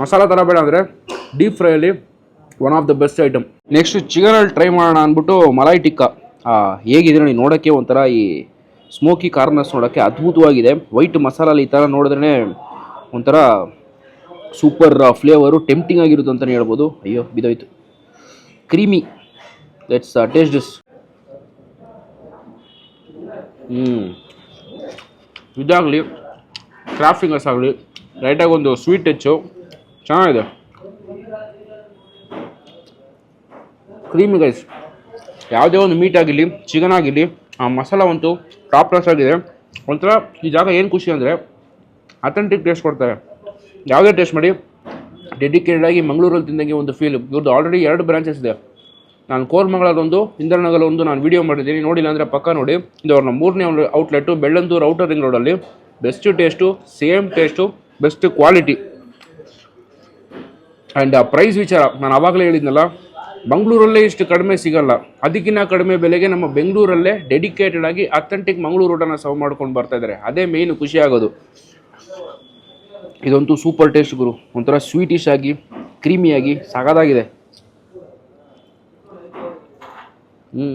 ಮಸಾಲ ಥರ ಬೇಡ ಅಂದರೆ deep ಫ್ರೈಯಲ್ಲಿ one of the best item next ಚಿಕನಲ್ಲಿ try ಮಾಡೋಣ ಅಂದ್ಬಿಟ್ಟು ಮಲಾಯಿ ಟಿಕ್ಕಾ. ಹೇಗಿದೆ ನೋಡಿ ನೋಡೋಕ್ಕೆ ಒಂಥರ ಈ ಸ್ಮೋಕಿ ಕಾರ್ನರ್ಸ್ ನೋಡೋಕ್ಕೆ ಅದ್ಭುತವಾಗಿದೆ. ವೈಟ್ ಮಸಾಲಲ್ಲಿ ಈ ಥರ ನೋಡಿದ್ರೆ ಒಂಥರ ಸೂಪರ್ ಫ್ಲೇವರು ಟೆಂಪ್ಟಿಂಗ್ ಆಗಿರುತ್ತೆ ಅಂತಲೇ ಹೇಳ್ಬೋದು. ಅಯ್ಯೋ ಬಿದೋಯ್ತು ಕ್ರೀಮಿ ಲೆಟ್ಸ್ ಟೇಸ್ಟ್ ದಿಸ್ ಹ್ಞೂ ಇದಾಗಲಿ ಕ್ರಾಫ್ಟ್ ಫಿಂಗರ್ಸ್ ಆಗಲಿ ಲೈಟಾಗಿ ಒಂದು ಸ್ವೀಟ್ ಟಚ್ಚು ಚೆನ್ನಾಗಿದೆ. ಕ್ರೀಮಿ ಗೈಸ್ ಯಾವುದೇ ಒಂದು ಮೀಟ್ ಆಗಿರಲಿ ಚಿಕನ್ ಆಗಿರಲಿ, ಆ ಮಸಾಲ ಅಂತೂ ಟಾಪ್ ಕ್ಲಾಸ್ ಆಗಿದೆ. ಒಂಥರ ಈ ಜಾಗ ಏನು ಖುಷಿ ಅಂದರೆ ಅಥೆಂಟಿಕ್ ಟೇಸ್ಟ್ ಕೊಡ್ತಾರೆ. ಯಾವುದೇ ಟೇಸ್ಟ್ ಮಾಡಿ ಡೆಡಿಕೇಟೆಡ್ ಆಗಿ ಮಂಗಳೂರಲ್ಲಿ ತಿಂದಂಗೆ ಒಂದು ಫೀಲ್ ಇವ್ರದ್ದು ಆಲ್ರೆಡಿ ಎರಡು ಬ್ರಾಂಚಸ್ ಇದೆ. ನಾನು ಇಂದ್ರನಗರ ಒಂದು ನಾನು ವೀಡಿಯೋ ಮಾಡಿದ್ದೀನಿ. ನೋಡಿಲ್ಲ ಅಂದರೆ ಪಕ್ಕ ನೋಡಿ. ಇದು ಅವ್ರನ್ನ ಮೂರನೇ ಒಂದು ಔಟ್ಲೆಟ್ಟು ಬೆಳ್ಳಂದೂರು ಔಟರ್ ರಿಂಗ್ ರೋಡಲ್ಲಿ best taste same taste best quality and price ವಿಚಾರ, ನಾನು ಆವಾಗಲೇ ಹೇಳಿದ್ನಲ್ಲ ಮಂಗಳೂರಲ್ಲೇ ಇಷ್ಟು ಕಡಿಮೆ ಸಿಗಲ್ಲ. ಅದಕ್ಕಿಂತ ಕಡಿಮೆ ಬೆಲೆಗೆ ನಮ್ಮ ಬೆಂಗಳೂರಲ್ಲೇ ಡೆಡಿಕೇಟೆಡ್ ಆಗಿ ಅಥೆಂಟಿಕ್ ಮಂಗಳೂರು ರೋಡನ್ನು ಸರ್ವ್ ಮಾಡ್ಕೊಂಡು ಬರ್ತಾ ಇದ್ದಾರೆ ಅದೇ ಮೇಯ್ನ್ ಖುಷಿ ಆಗೋದು. ಇದಂತೂ ಸೂಪರ್ ಟೇಸ್ಟ್ ಗುರು. ಒಂಥರ ಸ್ವೀಟಿಶ್ ಆಗಿ ಕ್ರೀಮಿಯಾಗಿ ಸಾಗದಾಗಿದೆ. ಹ್ಞೂ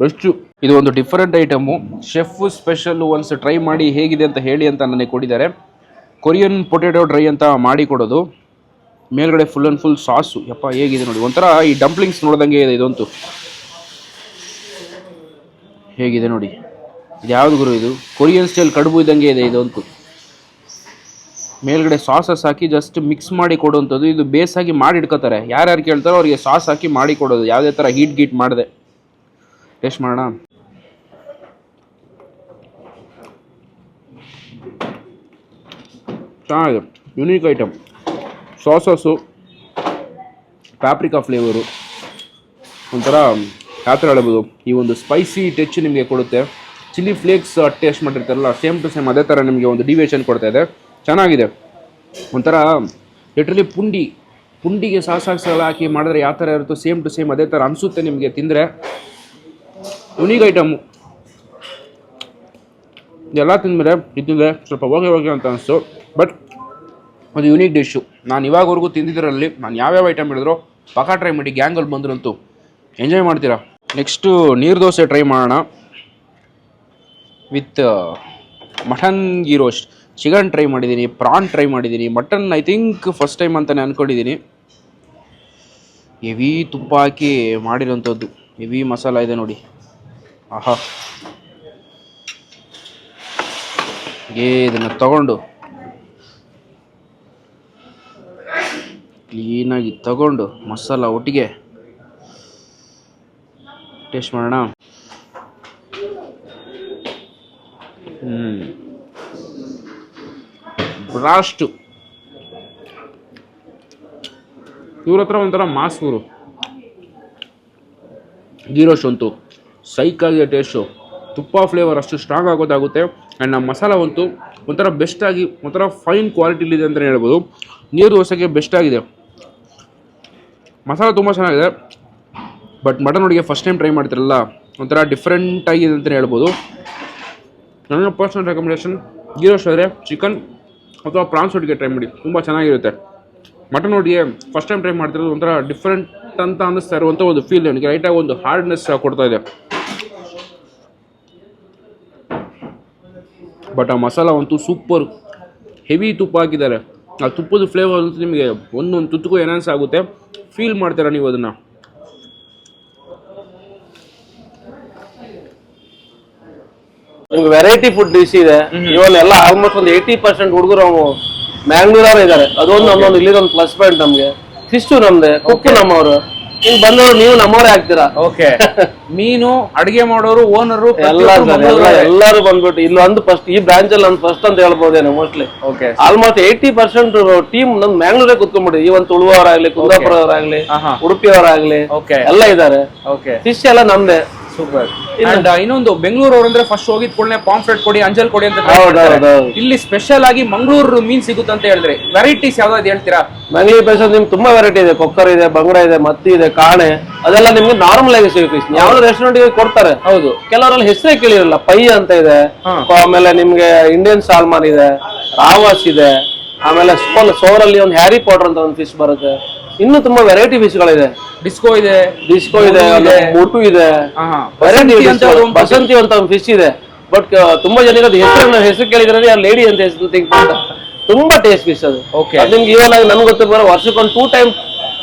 ಬೆಸ್ಟು ಇದು ಒಂದು different item chef special once try ಮಾಡಿ ಹೇಗಿದೆ ಅಂತ ಹೇಳಿ ಅಂತ ನನಗೆ ಕೊಟ್ಟಿದ್ದಾರೆ. ಕೊರಿಯನ್ ಪೊಟೆಟೊ ಡ್ರೈ ಅಂತ ಮಾಡಿ ಕೊಡೋದು. ಮೇಲ್ಗಡೆ ಫುಲ್ ಆ್ಯಂಡ್ ಫುಲ್ ಸಾಸು ಯಪ್ಪ, ಹೇಗಿದೆ ನೋಡಿ. ಒಂಥರ ಈ ಡಂಪ್ಲಿಂಗ್ಸ್ ನೋಡ್ದಂಗೆ ಇದೆ ಇದಂತೂ. ಹೇಗಿದೆ ನೋಡಿ. ಇದು ಯಾವುದು ಗುರು ಇದು? ಕೊರಿಯನ್ ಸ್ಟೈಲ್ ಕಡುಬು ಇದ್ದಂಗೆ ಇದೆ ಇದಂತೂ. ಮೇಲ್ಗಡೆ ಸಾಸಸ್ ಹಾಕಿ ಜಸ್ಟ್ ಮಿಕ್ಸ್ ಮಾಡಿ ಕೊಡುವಂಥದ್ದು. ಇದು ಬೇಸಾಗಿ ಮಾಡಿ ಇಟ್ಕೋತಾರೆ. ಯಾರ್ಯಾರು ಕೇಳ್ತಾರೋ ಅವರಿಗೆ ಸಾಸ್ ಹಾಕಿ ಮಾಡಿ ಕೊಡೋದು. ಯಾವುದೇ ಥರ ಹೀಟ್ ಗೀಟ್ ಮಾಡಿದೆ. ಟೇಸ್ಟ್ ಮಾಡೋಣ. ಚೆನ್ನಾಗಿದೆ. Unique item sauces paprika flavour ಒಂಥರ ಯಾವ ಥರ ಹೇಳ್ಬೋದು? ಈ ಒಂದು ಸ್ಪೈಸಿ ಟಚ್ ನಿಮಗೆ ಕೊಡುತ್ತೆ. ಚಿಲ್ಲಿ ಫ್ಲೇಕ್ಸ್ ಟೇಸ್ಟ್ ಮಾಡಿರ್ತಾರಲ್ಲ ಸೇಮ್ ಟು ಸೇಮ್ ಅದೇ ಥರ ನಿಮಗೆ ಒಂದು ಡಿವಿಯೇಷನ್ ಕೊಡ್ತಾ ಇದೆ. ಚೆನ್ನಾಗಿದೆ. ಒಂಥರ ಲಿಟ್ರಲಿ ಪುಂಡಿ, ಪುಂಡಿಗೆ ಸಾಸ್ ಹಾಕ್ಸಲ್ಲ ಹಾಕಿ ಮಾಡಿದ್ರೆ ಯಾವ ಥರ ಇರುತ್ತೋ ಸೇಮ್ ಟು ಸೇಮ್ ಅದೇ ಥರ ಅನಿಸುತ್ತೆ ನಿಮಗೆ ತಿಂದರೆ. ಯುನೀಕ್ ಐಟಮು ಎಲ್ಲ ತಿಂದಮೇಲೆ ಇದ್ದಿದ್ರೆ ಸ್ವಲ್ಪ ಹೋಗಿ ಹೋಗಿ ಅಂತ ಅನಿಸ್ತು. ಬಟ್ ಒಂದು ಯುನೀಕ್ ಡಿಶ್ಶು ನಾನು ಇವಾಗವರೆಗೂ ತಿಂದಿದ್ದರಲ್ಲಿ ನಾನು ಯಾವ್ಯಾವ ಐಟಮ್ ಹೇಳಿದ್ರು ಪಕ್ಕ ಟ್ರೈ ಮಾಡಿ ಗ್ಯಾಂಗಲ್ಲಿ ಬಂದ್ರಂತೂ ಎಂಜಾಯ್ ಮಾಡ್ತೀರಾ? ನೆಕ್ಸ್ಟು ನೀರು ದೋಸೆ ಟ್ರೈ ಮಾಡೋಣ. With mutton ghee roast chicken try ಮಾಡಿದ್ದೀನಿ ಪ್ರಾನ್ ಟ್ರೈ ಮಾಡಿದ್ದೀನಿ mutton I think first time ಅಂತಲೇ ಅಂದ್ಕೊಂಡಿದ್ದೀನಿ ಹೆವಿ ತುಪ್ಪ ಹಾಕಿ ಮಾಡಿರೋಂಥದ್ದು. ಹೆವಿ ಮಸಾಲ ಇದೆ ನೋಡಿ. ಆಹಾ. ಏ, ಇದನ್ನು ತಗೊಂಡು ಕ್ಲೀನಾಗಿ ತಗೊಂಡು ಮಸಾಲ ಒಟ್ಟಿಗೆ. ಟೇಸ್ಟ್ ಮಾಡೋಣ. ಹ್ಞೂ ಬ್ರಾಸ್ಟು ಇವ್ರ ಹತ್ರ ಒಂಥರ ಮಾಸ್ ಊರು. ಗೀರೋಶ್ ಅಂತೂ ಸೈಕಾಗಿದೆ ಟೇಸ್ಟು. ತುಪ್ಪ ಫ್ಲೇವರ್ ಅಷ್ಟು ಸ್ಟ್ರಾಂಗ್ ಆಗೋದಾಗುತ್ತೆ. ಆ್ಯಂಡ್ ನಮ್ಮ ಮಸಾಲ ಅಂತೂ ಒಂಥರ ಬೆಸ್ಟಾಗಿ ಒಂಥರ ಫೈನ್ ಕ್ವಾಲಿಟಿಲಿದೆ ಅಂತಲೇ ಹೇಳ್ಬೋದು. ನೀರು ದೋಸೆಗೆ ಬೆಸ್ಟಾಗಿದೆ ಮಸಾಲ ತುಂಬ ಚೆನ್ನಾಗಿದೆ. ಬಟ್ ಮಟನ್ ಅಡುಗೆ ಫಸ್ಟ್ ಟೈಮ್ ಟ್ರೈ ಮಾಡ್ತಿರಲ್ಲ, ಒಂಥರ ಡಿಫ್ರೆಂಟ್ ಆಗಿದೆ ಅಂತಲೇ ಹೇಳ್ಬೋದು. ನನ್ನ ಪರ್ಸ್ನಲ್ ರೆಕಮೆಂಡೇಷನ್ ಗೀರೋಸ್ಟ್ ಆದರೆ ಚಿಕನ್ ಅಥವಾ ಪ್ರಾನ್ಸ್ ಒಟ್ಟಿಗೆ ಟ್ರೈ ಮಾಡಿ. ತುಂಬ ಚೆನ್ನಾಗಿರುತ್ತೆ. ಮಟನ್ ಒಟ್ಟಿಗೆ ಫಸ್ಟ್ ಟೈಮ್ ಟ್ರೈ ಮಾಡ್ತಿರೋದು ಒಂಥರ ಡಿಫ್ರೆಂಟ್ ಅಂತ ಅನ್ನಿಸ್ತಾ ಇರುವಂಥ ಒಂದು ಫೀಲ್ ನನಗೆ ರೈಟಾಗಿ ಒಂದು ಹಾರ್ಡ್ನೆಸ್ ಕೊಡ್ತಾ ಇದೆ. ಬಟ್ ಆ ಮಸಾಲ ಅಂತೂ ಸೂಪರ್ ಹೆವಿ ತುಪ್ಪ ಹಾಕಿದ್ದಾರೆ. ಆ ತುಪ್ಪದ ಫ್ಲೇವರ್ ಅಂತೂ ನಿಮಗೆ ಒಂದೊಂದು ತುತ್ತಕ್ಕೂ ಎನ್ಹಾನ್ಸ್ ಆಗುತ್ತೆ. ಫೀಲ್ ಮಾಡ್ತೀರಾ ನೀವು ಅದನ್ನು? ನಿಮ್ಗೆ ವೆರೈಟಿ ಫುಡ್ ಡಿಶ್ ಇದೆ. ಇವನ್ ಎಲ್ಲ ಆಲ್ಮೋಸ್ಟ್ ಒಂದು ಏಯ್ಟಿ ಪರ್ಸೆಂಟ್ ಹುಡುಗರು ಮ್ಯಾಂಗ್ಳೂರವ್ರು ಇದ್ದಾರೆ ಅದೊಂದು ನಮ್ಮೊಂದು ಇಲ್ಲಿ ಒಂದು ಪ್ಲಸ್ ಪಾಯಿಂಟ್ ನಮಗೆ. ಫಿಶ್ ನಮ್ದೆ ಕುಕ್ ನಮ್ಮವರು. ಹಿಂಗ್ ಬಂದವರು ನೀವು ನಮ್ಮವರೇ ಆಗ್ತೀರಾ? ಓಕೆ ಮೀನು ಅಡಿಗೆ ಮಾಡೋರು ಓನರು ಎಲ್ಲ ಎಲ್ಲರೂ ಬಂದ್ಬಿಟ್ಟು ಇಲ್ಲಿ ಒಂದು ಫಸ್ಟ್ ಈ ಬ್ರಾಂಚ್ ಅಲ್ಲಿ ಒಂದು ಫಸ್ಟ್ ಅಂತ ಹೇಳ್ಬೋದೇನು mostly okay almost eighty percent team ನಮ್ ಮ್ಯಾಂಗ್ಳೂರೇ ಕುತ್ಕೊಂಡ್ಬಿಡಿ ಈ ಒಂದು ತುಳುವವರಾಗ್ಲಿ ಕುಂದಾಪುರ ಅವರಾಗ್ಲಿ ಉಡುಪಿಯವರಾಗ್ಲಿ ಓಕೆ ಎಲ್ಲ ಇದಾರೆ ಓಕೆ ಫಿಶ್ ಎಲ್ಲ ನಮ್ದೆ. ಸೂಪರ್ ಅಂಡ್ ಇನ್ನೊಂದು ಬೆಂಗಳೂರು ಅವ್ರಂದ್ರೆ ಫಸ್ಟ್ ಹೋಗಿದ್ ಕೂಡಲೇ ಪಾಂಫ್ಲೆಟ್ ಕೊಡಿ ಅಂಜಲ್ ಕೊಡಿ ಅಂತ. ಇಲ್ಲಿ ಸ್ಪೆಷಲ್ ಆಗಿ ಮಂಗಳೂರು ಮೀನ್ ಸಿಗುತ್ತೆ ಅಂತ ಹೇಳಿದ್ರೆ ವೆರೈಟೀಸ್ ಯಾವ್ದಾದ್ರು ಹೇಳ್ತೀರಾ? ಮಂಗಳೂರು ಫಿಶ್ ನಿಮ್ಗೆ ತುಂಬಾ ವೆರೈಟಿ ಇದೆ. ಕೊಕ್ಕರ್ ಇದೆ ಬಂಗಡ ಇದೆ ಮತ್ತಿ ಇದೆ ಕಾಣೆ ಅದೆಲ್ಲ ನಿಮ್ಗೆ ನಾರ್ಮಲ್ ಆಗಿ ಸಿಗುತ್ತೆ. ಫಿಶ್ ಯಾವ ರೆಸ್ಟೋರೆಂಟ್ಗೆ ಕೊಡ್ತಾರೆ. ಹೌದು. ಕೆಲವರಲ್ಲಿ ಹೆಸರೇ ಕೇಳಿರಲ್ಲ ಪೈ ಅಂತ ಇದೆ. ಆಮೇಲೆ ನಿಮ್ಗೆ ಇಂಡಿಯನ್ ಸಾಲ್ಮಾನ್ ಇದೆ ರಾವಾಸ್ ಇದೆ ಆಮೇಲೆ ಸೋರಲ್ಲಿ ಒಂದು ಹ್ಯಾರಿ ಪೌಡರ್ ಅಂತ ಒಂದು ಫಿಶ್ ಬರುತ್ತೆ. ಇನ್ನು ತುಂಬಾ ವೆರೈಟಿ ಫಿಶ್ಗಳಿದೆ ಡಿಸ್ಕೋ ಇದೆ ಡಿಸ್ಕೋ ಇದೆ ಮುಟು ಇದೆ. ವೆರೈಟಿ ಬಸಂತಿ ಅಂತ ಒಂದು ಫಿಶ್ ಇದೆ. ಬಟ್ ತುಂಬಾ ಜನಕ್ಕೆ ಅದು ಹೆಸರು ಹೆಸರು ಕೇಳಿದ್ರೆ ಆ ಲೇಡಿ ಅಂತ ಹೆಸರು ತಿಂಕ್ ಮಾಡ್ತಾರೆ. ತುಂಬಾ ಟೇಸ್ಟ್ ಫಿಶ್ ಅದು. ಓಕೆ ಅದು ನಿಮ್ಗೆ ಇವಾಗ ನನ್ಗೆ ವರ್ಷಕ್ಕೊಂದು ಟೂ ಟೈಮ್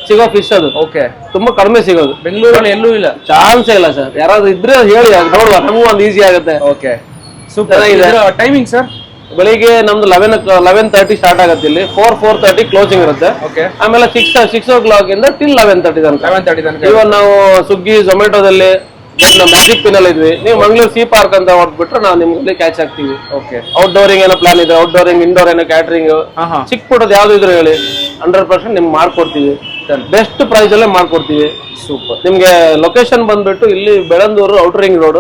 ಸಿಗೋ ಫಿಶ್ ಅದು. ಓಕೆ ತುಂಬಾ ಕಡಿಮೆ ಸಿಗೋದು. ಬೆಂಗಳೂರಲ್ಲಿ ಎಲ್ಲೂ ಇಲ್ಲ. ಚಾನ್ಸ್ ಇಲ್ಲ ಸರ್ ಯಾರಾದ್ರೂ ಇದ್ರೆ ಹೇಳಿ ನೋಡುವ ನಮಗೂ ಒಂದು ಈಸಿ ಆಗುತ್ತೆ. Okay super. ಟೈಮಿಂಗ್ ಸರ್ ಬೆಳಿಗ್ಗೆ ನಮ್ದು ಲೆವೆನ್ ಲೆವೆನ್ ತರ್ಟಿ ಸ್ಟಾರ್ಟ್ ಆಗುತ್ತೆ ಇಲ್ಲಿ. ಫೋರ್ ಫೋರ್ ತರ್ಟಿ ಕ್ಲೋಸಿಂಗ್ ಇರುತ್ತೆ. ಓಕೆ ಆಮೇಲೆ ಸಿಕ್ಸ್ ಸಿಕ್ಸ್ ಓ ಕ್ಲಾಕ್ ಇಂದ ಟಿಲ್ ಲೆವೆನ್ ತರ್ಟಿ ತನಕ. ಲೆವೆನ್ ತರ್ಟಿ ತನಕ. ಇವನ್ ನಾವು ಸ್ವಿಗ್ಗಿ ಝೊಮ್ಯಾಟೋದಲ್ಲಿ ಮ್ಯಾಜಿಕ್ ಪಿನ್ ಅಲ್ಲಿ ಇದ್ವಿ. ನೀವು ಮಂಗಳೂರು ಸಿ ಪಾರ್ಕ್ ಅಂತ ಹೊರಟ್ಬಿಟ್ರೆ ನಾವು ನಿಮ್ಗೆ ಕ್ಯಾಚ್ ಆಗ್ತೀವಿ. ಓಕೆ ಔಟ್ಡೋರಿಂಗ್ ಏನೋ ಪ್ಲಾನ್ ಇದೆ ಔಟ್ಡೋರಿಂಗ್ ಇಂಡೋರ್ ಏನೋ ಕ್ಯಾಟರಿಂಗ್ ಚಿಕ್ಕ ಪುಟ್ಟದ್ ಯಾವ್ದು ಇದ್ರು ಹೇಳಿ. ಹಂಡ್ರೆಡ್ ಪರ್ಸೆಂಟ್ ನಿಮ್ಗೆ ಮಾಡ್ಕೊಡ್ತೀವಿ. ಬೆಸ್ಟ್ ಪ್ರೈಸ್ ಅಲ್ಲೇ ಮಾಡ್ಕೊಡ್ತೀವಿ. ಸೂಪರ್ ನಿಮ್ಗೆ ಲೊಕೇಶನ್ ಬಂದ್ಬಿಟ್ಟು ಇಲ್ಲಿ Bellandur outer ring road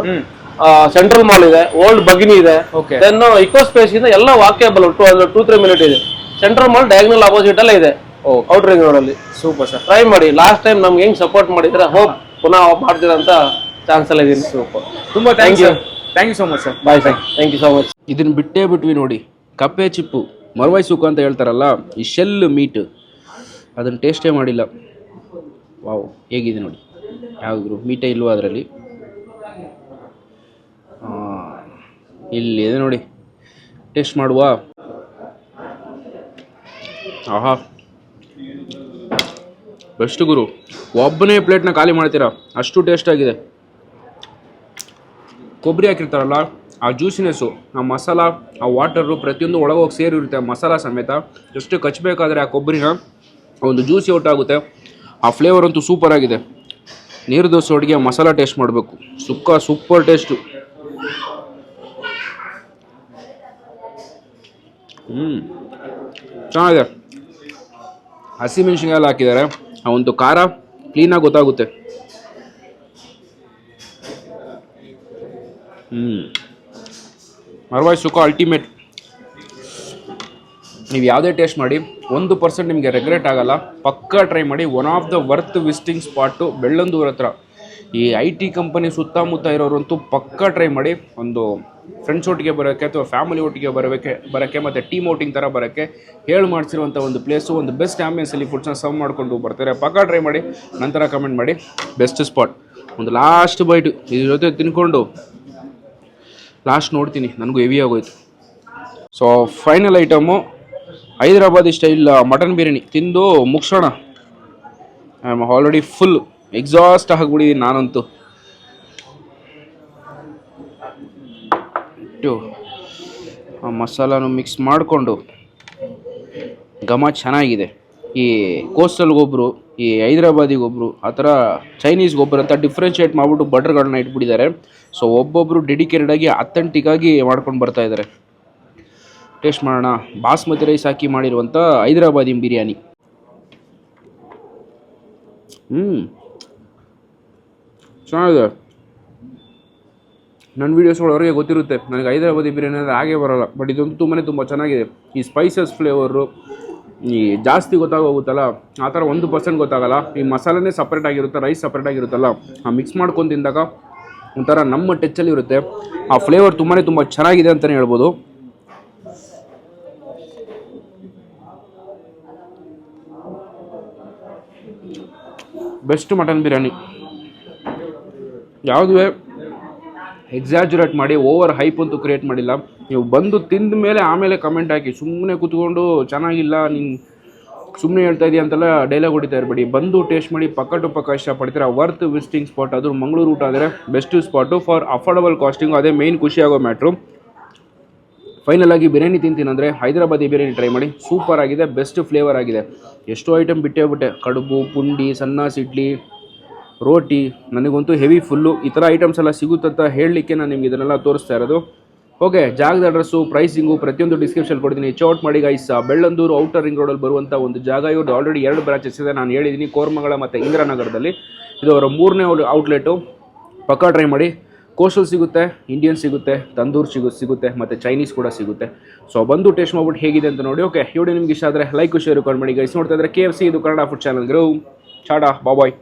central mall ಇದೆ ಓಲ್ಡ್ ಬಗಿನಿ ಇದೆ. ದೆನ್ ಇಕೋ ಸ್ಪೇಸ್ ಇಂದ ಎಲ್ಲ walkable two two three minute ಇದೆ. ಸೆಂಟ್ರಲ್ ಮಾಲ್ ಡಯಾಗ್ನಲ್ ಅಪೋಸಿಟ್ ಅಲ್ಲೇ ಇದೆ. ಔಟ್ ಔಟರ್ ರಿಂಗ್ ರೋಡ್ ಅಲ್ಲಿ. ಸೂಪರ್ ಸರ್ ಟ್ರೈ ಮಾಡಿ. ಲಾಸ್ಟ್ ಟೈಮ್ ನಮ್ಗೆ ಹೆಂಗ್ ಸಪೋರ್ಟ್ ಮಾಡಿದ್ರೆ ಹೋಪ್ ಪುನಃ ಮಾಡ್ತೀರಾ ಅಂತ ಚಾನ್ಸ್ ಎಲ್ಲ ಇದೀನಿ ಸೂಪರ್ ತುಂಬಾ thank you thank you so much sir bye sir thank you so much ಇದನ್ನ ಬಿಟ್ಟೇ ಬಿಟ್ವಿ ನೋಡಿ. ಕಪ್ಪೆ ಚಿಪ್ಪು ಮರವೈ ಸುಖ ಅಂತ ಹೇಳ್ತಾರಲ್ಲ ಈ ಶೆಲ್ ಮೀಟ್ ಅದನ್ನು ಟೇಸ್ಟೇ ಮಾಡಿಲ್ಲ. ವಾವ್ ಹೇಗಿದೆ ನೋಡಿ. ಯಾವ್ದು ಮೀಟೇ ಇಲ್ವೋ ಅದರಲ್ಲಿ. ಇಲ್ಲಿದೆ ನೋಡಿ. ಟೇಸ್ಟ್ ಮಾಡುವ? ಆಹಾ. ಬೆಸ್ಟ್ ಗುರು. ಒಬ್ಬನೇ ಪ್ಲೇಟ್ನ ಖಾಲಿ ಮಾಡ್ತೀರಾ? ಅಷ್ಟು ಟೇಸ್ಟ್ ಆಗಿದೆ. ಕೊಬ್ಬರಿ ಹಾಕಿರ್ತಾರಲ್ಲ, ಆ ಜ್ಯೂಸಿನೆಸ್ಸು ಆ ಮಸಾಲ, ಆ ವಾಟರು ಪ್ರತಿಯೊಂದು ಒಳಗೋಗಿ ಸೇರಿರುತ್ತೆ ಆ ಮಸಾಲ ಸಮೇತ. ಎಷ್ಟು ಕಚ್ಚಬೇಕಾದ್ರೆ ಆ ಕೊಬ್ಬರಿನ ಒಂದು ಜ್ಯೂಸಿ ಆಗುತ್ತೆ. ಆ ಫ್ಲೇವರ್ ಅಂತೂ ಸೂಪರ್ ಆಗಿದೆ. ನೀರು ದೋಸೆ ಒಟ್ಟಿಗೆ ಮಸಾಲ ಟೇಸ್ಟ್ ಮಾಡಬೇಕು. ಸುಕ್ಕ ಸೂಪರ್ ಟೇಸ್ಟು ಹ್ಞೂ ಚೆನ್ನಾಗಿದೆ. ಹಸಿಮೆಣ್ಸಿನ್ಕಾಯಿ ಎಲ್ಲ ಹಾಕಿದ್ದಾರೆ. ಆ ಒಂದು ಖಾರ ಕ್ಲೀನಾಗಿ ಗೊತ್ತಾಗುತ್ತೆ. ಹ್ಞೂ ಅರ್ವಾಯ್ಸ್ ಸುಖ ಅಲ್ಟಿಮೇಟ್ ನೀವು ಯಾವುದೇ ಟೇಸ್ಟ್ ಮಾಡಿ, ಒಂದು ಪರ್ಸೆಂಟ್ ನಿಮಗೆ ರೆಗ್ರೆಟ್ ಆಗಲ್ಲ. ಪಕ್ಕಾ ಟ್ರೈ ಮಾಡಿ one of the worth visiting spot ಬೆಳ್ಳಂದೂರ ಹತ್ರ. ಈ ಐ ಟಿ ಕಂಪನಿ ಸುತ್ತಮುತ್ತ ಇರೋರಂತೂ ಪಕ್ಕಾ ಟ್ರೈ ಮಾಡಿ ಒಂದು ಫ್ರೆಂಡ್ಸ್ ಒಟ್ಟಿಗೆ ಬರೋಕ್ಕೆ ಅಥವಾ ಫ್ಯಾಮಿಲಿ ಒಟ್ಟಿಗೆ ಬರೋಕ್ಕೆ ಬರೋಕ್ಕೆ ಮತ್ತು ಟೀಮ್ ಔಟಿಂಗ್ ಥರ ಬರೋಕ್ಕೆ ಹೇಳಿ ಮಾಡಿಸಿರುವಂಥ ಒಂದು ಪ್ಲೇಸು ಒಂದು ಬೆಸ್ಟ್ ಆ್ಯಂಬಿಯನ್ಸಲ್ಲಿ ಫುಡ್ಸ್ನ ಸರ್ವ್ ಮಾಡಿಕೊಂಡು ಬರ್ತಾರೆ. ಪಕ್ಕಾ ಟ್ರೈ ಮಾಡಿ, ನಂತರ ಕಮೆಂಟ್ ಮಾಡಿ. ಬೆಸ್ಟ್ ಸ್ಪಾಟ್ ಒಂದು ಲಾಸ್ಟ್ ಬೈಟು ಇದ್ರ ಜೊತೆ ತಿನ್ಕೊಂಡು ಲಾಸ್ಟ್ ನೋಡ್ತೀನಿ. ನನಗೂ ಹೆವಿ ಆಗೋಯ್ತು. So final item Hyderabadi style mutton biryani. ತಿಂದು ಮುಗಿಸೋಣ. I am already full exhaust ಆಗಿಬಿಡಿದ್ದೀನಿ ನಾನಂತೂ. ಆ ಮಸಾಲಾನು ಮಿಕ್ಸ್ ಮಾಡಿಕೊಂಡು ಘಮ ಚೆನ್ನಾಗಿದೆ. ಈ ಕೋಸ್ಟಲ್ಗೊಬ್ಬರು ಈ ಹೈದ್ರಾಬಾದಿಗೊಬ್ಬರು ಆ ಥರ ಚೈನೀಸ್ಗೊಬ್ಬರು ಅಂತ ಡಿಫ್ರೆನ್ಷಿಯೇಟ್ ಮಾಡಿಬಿಟ್ಟು ಬಟರ್ಗಳನ್ನ ಇಟ್ಬಿಟ್ಟಿದ್ದಾರೆ. ಸೊ ಒಬ್ಬೊಬ್ಬರು ಡೆಡಿಕೇಟೆಡ್ ಆಗಿ ಅಥೆಂಟಿಕ್ ಆಗಿ ಮಾಡ್ಕೊಂಡು ಬರ್ತಾ ಇದ್ದಾರೆ. ಟೇಸ್ಟ್ ಮಾಡೋಣ. ಬಾಸ್ಮತಿ ರೈಸ್ ಹಾಕಿ ಮಾಡಿರುವಂಥ ಹೈದ್ರಾಬಾದಿ ಬಿರಿಯಾನಿ. ಹ್ಞೂ ಚೆನ್ನಾಗಿದೆ. ನನ್ನ ವೀಡಿಯೋಸ್ಗಳು ಅವ್ರಿಗೆ ಗೊತ್ತಿರುತ್ತೆ. ನನಗೆ ಹೈದರಾಬಾದಿ ಬಿರಿಯಾನಿ ಅಂದರೆ ಹಾಗೆ ಬರೋಲ್ಲ. ಬಟ್ ಇದೊಂದು ತುಂಬಾ ತುಂಬ ಚೆನ್ನಾಗಿದೆ. ಈ ಸ್ಪೈಸಸ್ ಫ್ಲೇವರು ಈ ಜಾಸ್ತಿ ಗೊತ್ತಾಗೋಗುತ್ತಲ್ಲ, ಆ ಥರ ಒಂದು ಪರ್ಸೆಂಟ್ ಗೊತ್ತಾಗಲ್ಲ. ಈ ಮಸಾಲೆನೇ ಸಪ್ರೇಟ್ ಆಗಿರುತ್ತೆ ರೈಸ್ ಸಪ್ರೇಟ್ ಆಗಿರುತ್ತಲ್ಲ, ಆ ಮಿಕ್ಸ್ ಮಾಡ್ಕೊಂಡು ತಿಂದಾಗ ಒಂಥರ ನಮ್ಮ ಟಚ್ಚಲ್ಲಿ ಇರುತ್ತೆ. ಆ ಫ್ಲೇವರ್ ತುಂಬಾ ತುಂಬ ಚೆನ್ನಾಗಿದೆ ಅಂತಲೇ ಹೇಳ್ಬೋದು. Best mutton biryani. ಯಾವುದೇ? ಎಕ್ಸಾಜುರೇಟ್ ಮಾಡಿ ಓವರ್ ಹೈಪ್ ಅಂತೂ ಕ್ರಿಯೇಟ್ ಮಾಡಿಲ್ಲ. ನೀವು ಬಂದು ತಿಂದ ಮೇಲೆ ಆಮೇಲೆ ಕಮೆಂಟ್ ಹಾಕಿ ಸುಮ್ಮನೆ ಕೂತ್ಕೊಂಡು, ಚೆನ್ನಾಗಿಲ್ಲ, ನೀನು ಸುಮ್ಮನೆ ಹೇಳ್ತಾ ಇದೀಯ ಅಂತೆಲ್ಲ ಡೈಲಾಗ್ ಹೊಡಿತಾ ಇರಬೇಡಿ. ಬಂದು ಟೇಸ್ಟ್ ಮಾಡಿ ಪಕ್ಕ ಟು ಪಕ್ಕ ಇಷ್ಟಪಡ್ತೀರಾ? ವರ್ತ್ ವಿಸಿಟಿಂಗ್ ಸ್ಪಾಟ್ ಅದು ಮಂಗಳೂರು ಊಟ ಆದರೆ best spot for affordable costing ಅದೇ ಮೇಯ್ನ್ ಖುಷಿ ಆಗೋ ಮ್ಯಾಟ್ರು ಫೈನಲ್ ಆಗಿ ಬಿರಿಯಾನಿ ತಿಂತೀನಂದರೆ ಹೈದರಾಬಾದಿ ಬಿರಿಯಾನಿ ಟ್ರೈ ಮಾಡಿ ಸೂಪರ್ ಆಗಿದೆ ಬೆಸ್ಟ್ ಫ್ಲೇವರ್ ಆಗಿದೆ. ಎಷ್ಟೋ ಐಟಮ್ ಬಿಟ್ಟೇ ಬಿಟ್ಟೆ ಕಡುಬು, ಪುಂಡಿ, ಸಣ್ಣ ಸಿಡ್ಲಿ ರೋಟಿ, ನನಗಂತೂ ಹೆವಿ ಫುಲ್ಲು ಈ ಥರ ಐಟಮ್ಸ್ ಎಲ್ಲ ಸಿಗುತ್ತಂತ ಹೇಳಲಿಕ್ಕೆ ನಾನು ನಿಮ್ಗೆ ಇದನ್ನೆಲ್ಲ ತೋರಿಸ್ತಾ ಇರೋದು. ಓಕೆ ಜಾಗದ ಅಡ್ರೆಸ್ಸು ಪ್ರೈಸಿಂಗು ಪ್ರತಿಯೊಂದು ಡಿಸ್ಕ್ರಿಪ್ಷನ್ ಕೊಡ್ತೀನಿ. ಚೌಟ್ ಮಾಡಿ ಗೈಸ್ ಬೆಳ್ಳಂದೂರು ಔಟರ್ ರಿಂಗ್ ರೋಡಲ್ಲಿ ಬರುವಂಥ ಒಂದು ಜಾಗ. ಇವ್ರದ್ದು ಆಲ್ರೆಡಿ ಎರಡು ಬ್ರಾಂಚಸ್ ಇದೆ. ನಾನು ಹೇಳಿದ್ದೀನಿ ಕೋರ್ಮಂಗಳ ಮತ್ತು ಇಂದಿರಾನಗರದಲ್ಲಿ. ಇದು ಅವರ ಮೂರನೇ ಔಟ್ಲೆಟು ಪಕ್ಕಾ ಟ್ರೈ ಮಾಡಿ. ಕೋಸ್ಟಲ್ ಸಿಗುತ್ತೆ ಇಂಡಿಯನ್ ಸಿಗುತ್ತೆ, ತಂದೂರ್ ಸಿಗು ಸಿಗುತ್ತೆ, ಮತ್ತು ಚೈನೀಸ್ ಕೂಡ ಸಿಗುತ್ತೆ. ಸೊ ಬಂದು ಟೇಸ್ಟ್ ಮಾಡ್ಬಿಟ್ಟು ಹೇಗಿದೆ ಅಂತ ನೋಡಿ. ಓಕೆ ವಿಡಿಯೋ ನಿಮ್ಗೆ ಇಷ್ಟ ಆದರೆ ಲೈಕ್ ಶೇರ್ ಕಾಲ್ ಮಾಡಿ ಗೈಸ್ ನೋಡ್ತಾ ಇದ್ರೆ ಕೆ ಎಫ್ ಸಿ ಇದು ಕನ್ನಡ ಫುಡ್ ಚಾನಲ್ ಗ್ರೋ ಚಾಡಾ ಬಾಯ್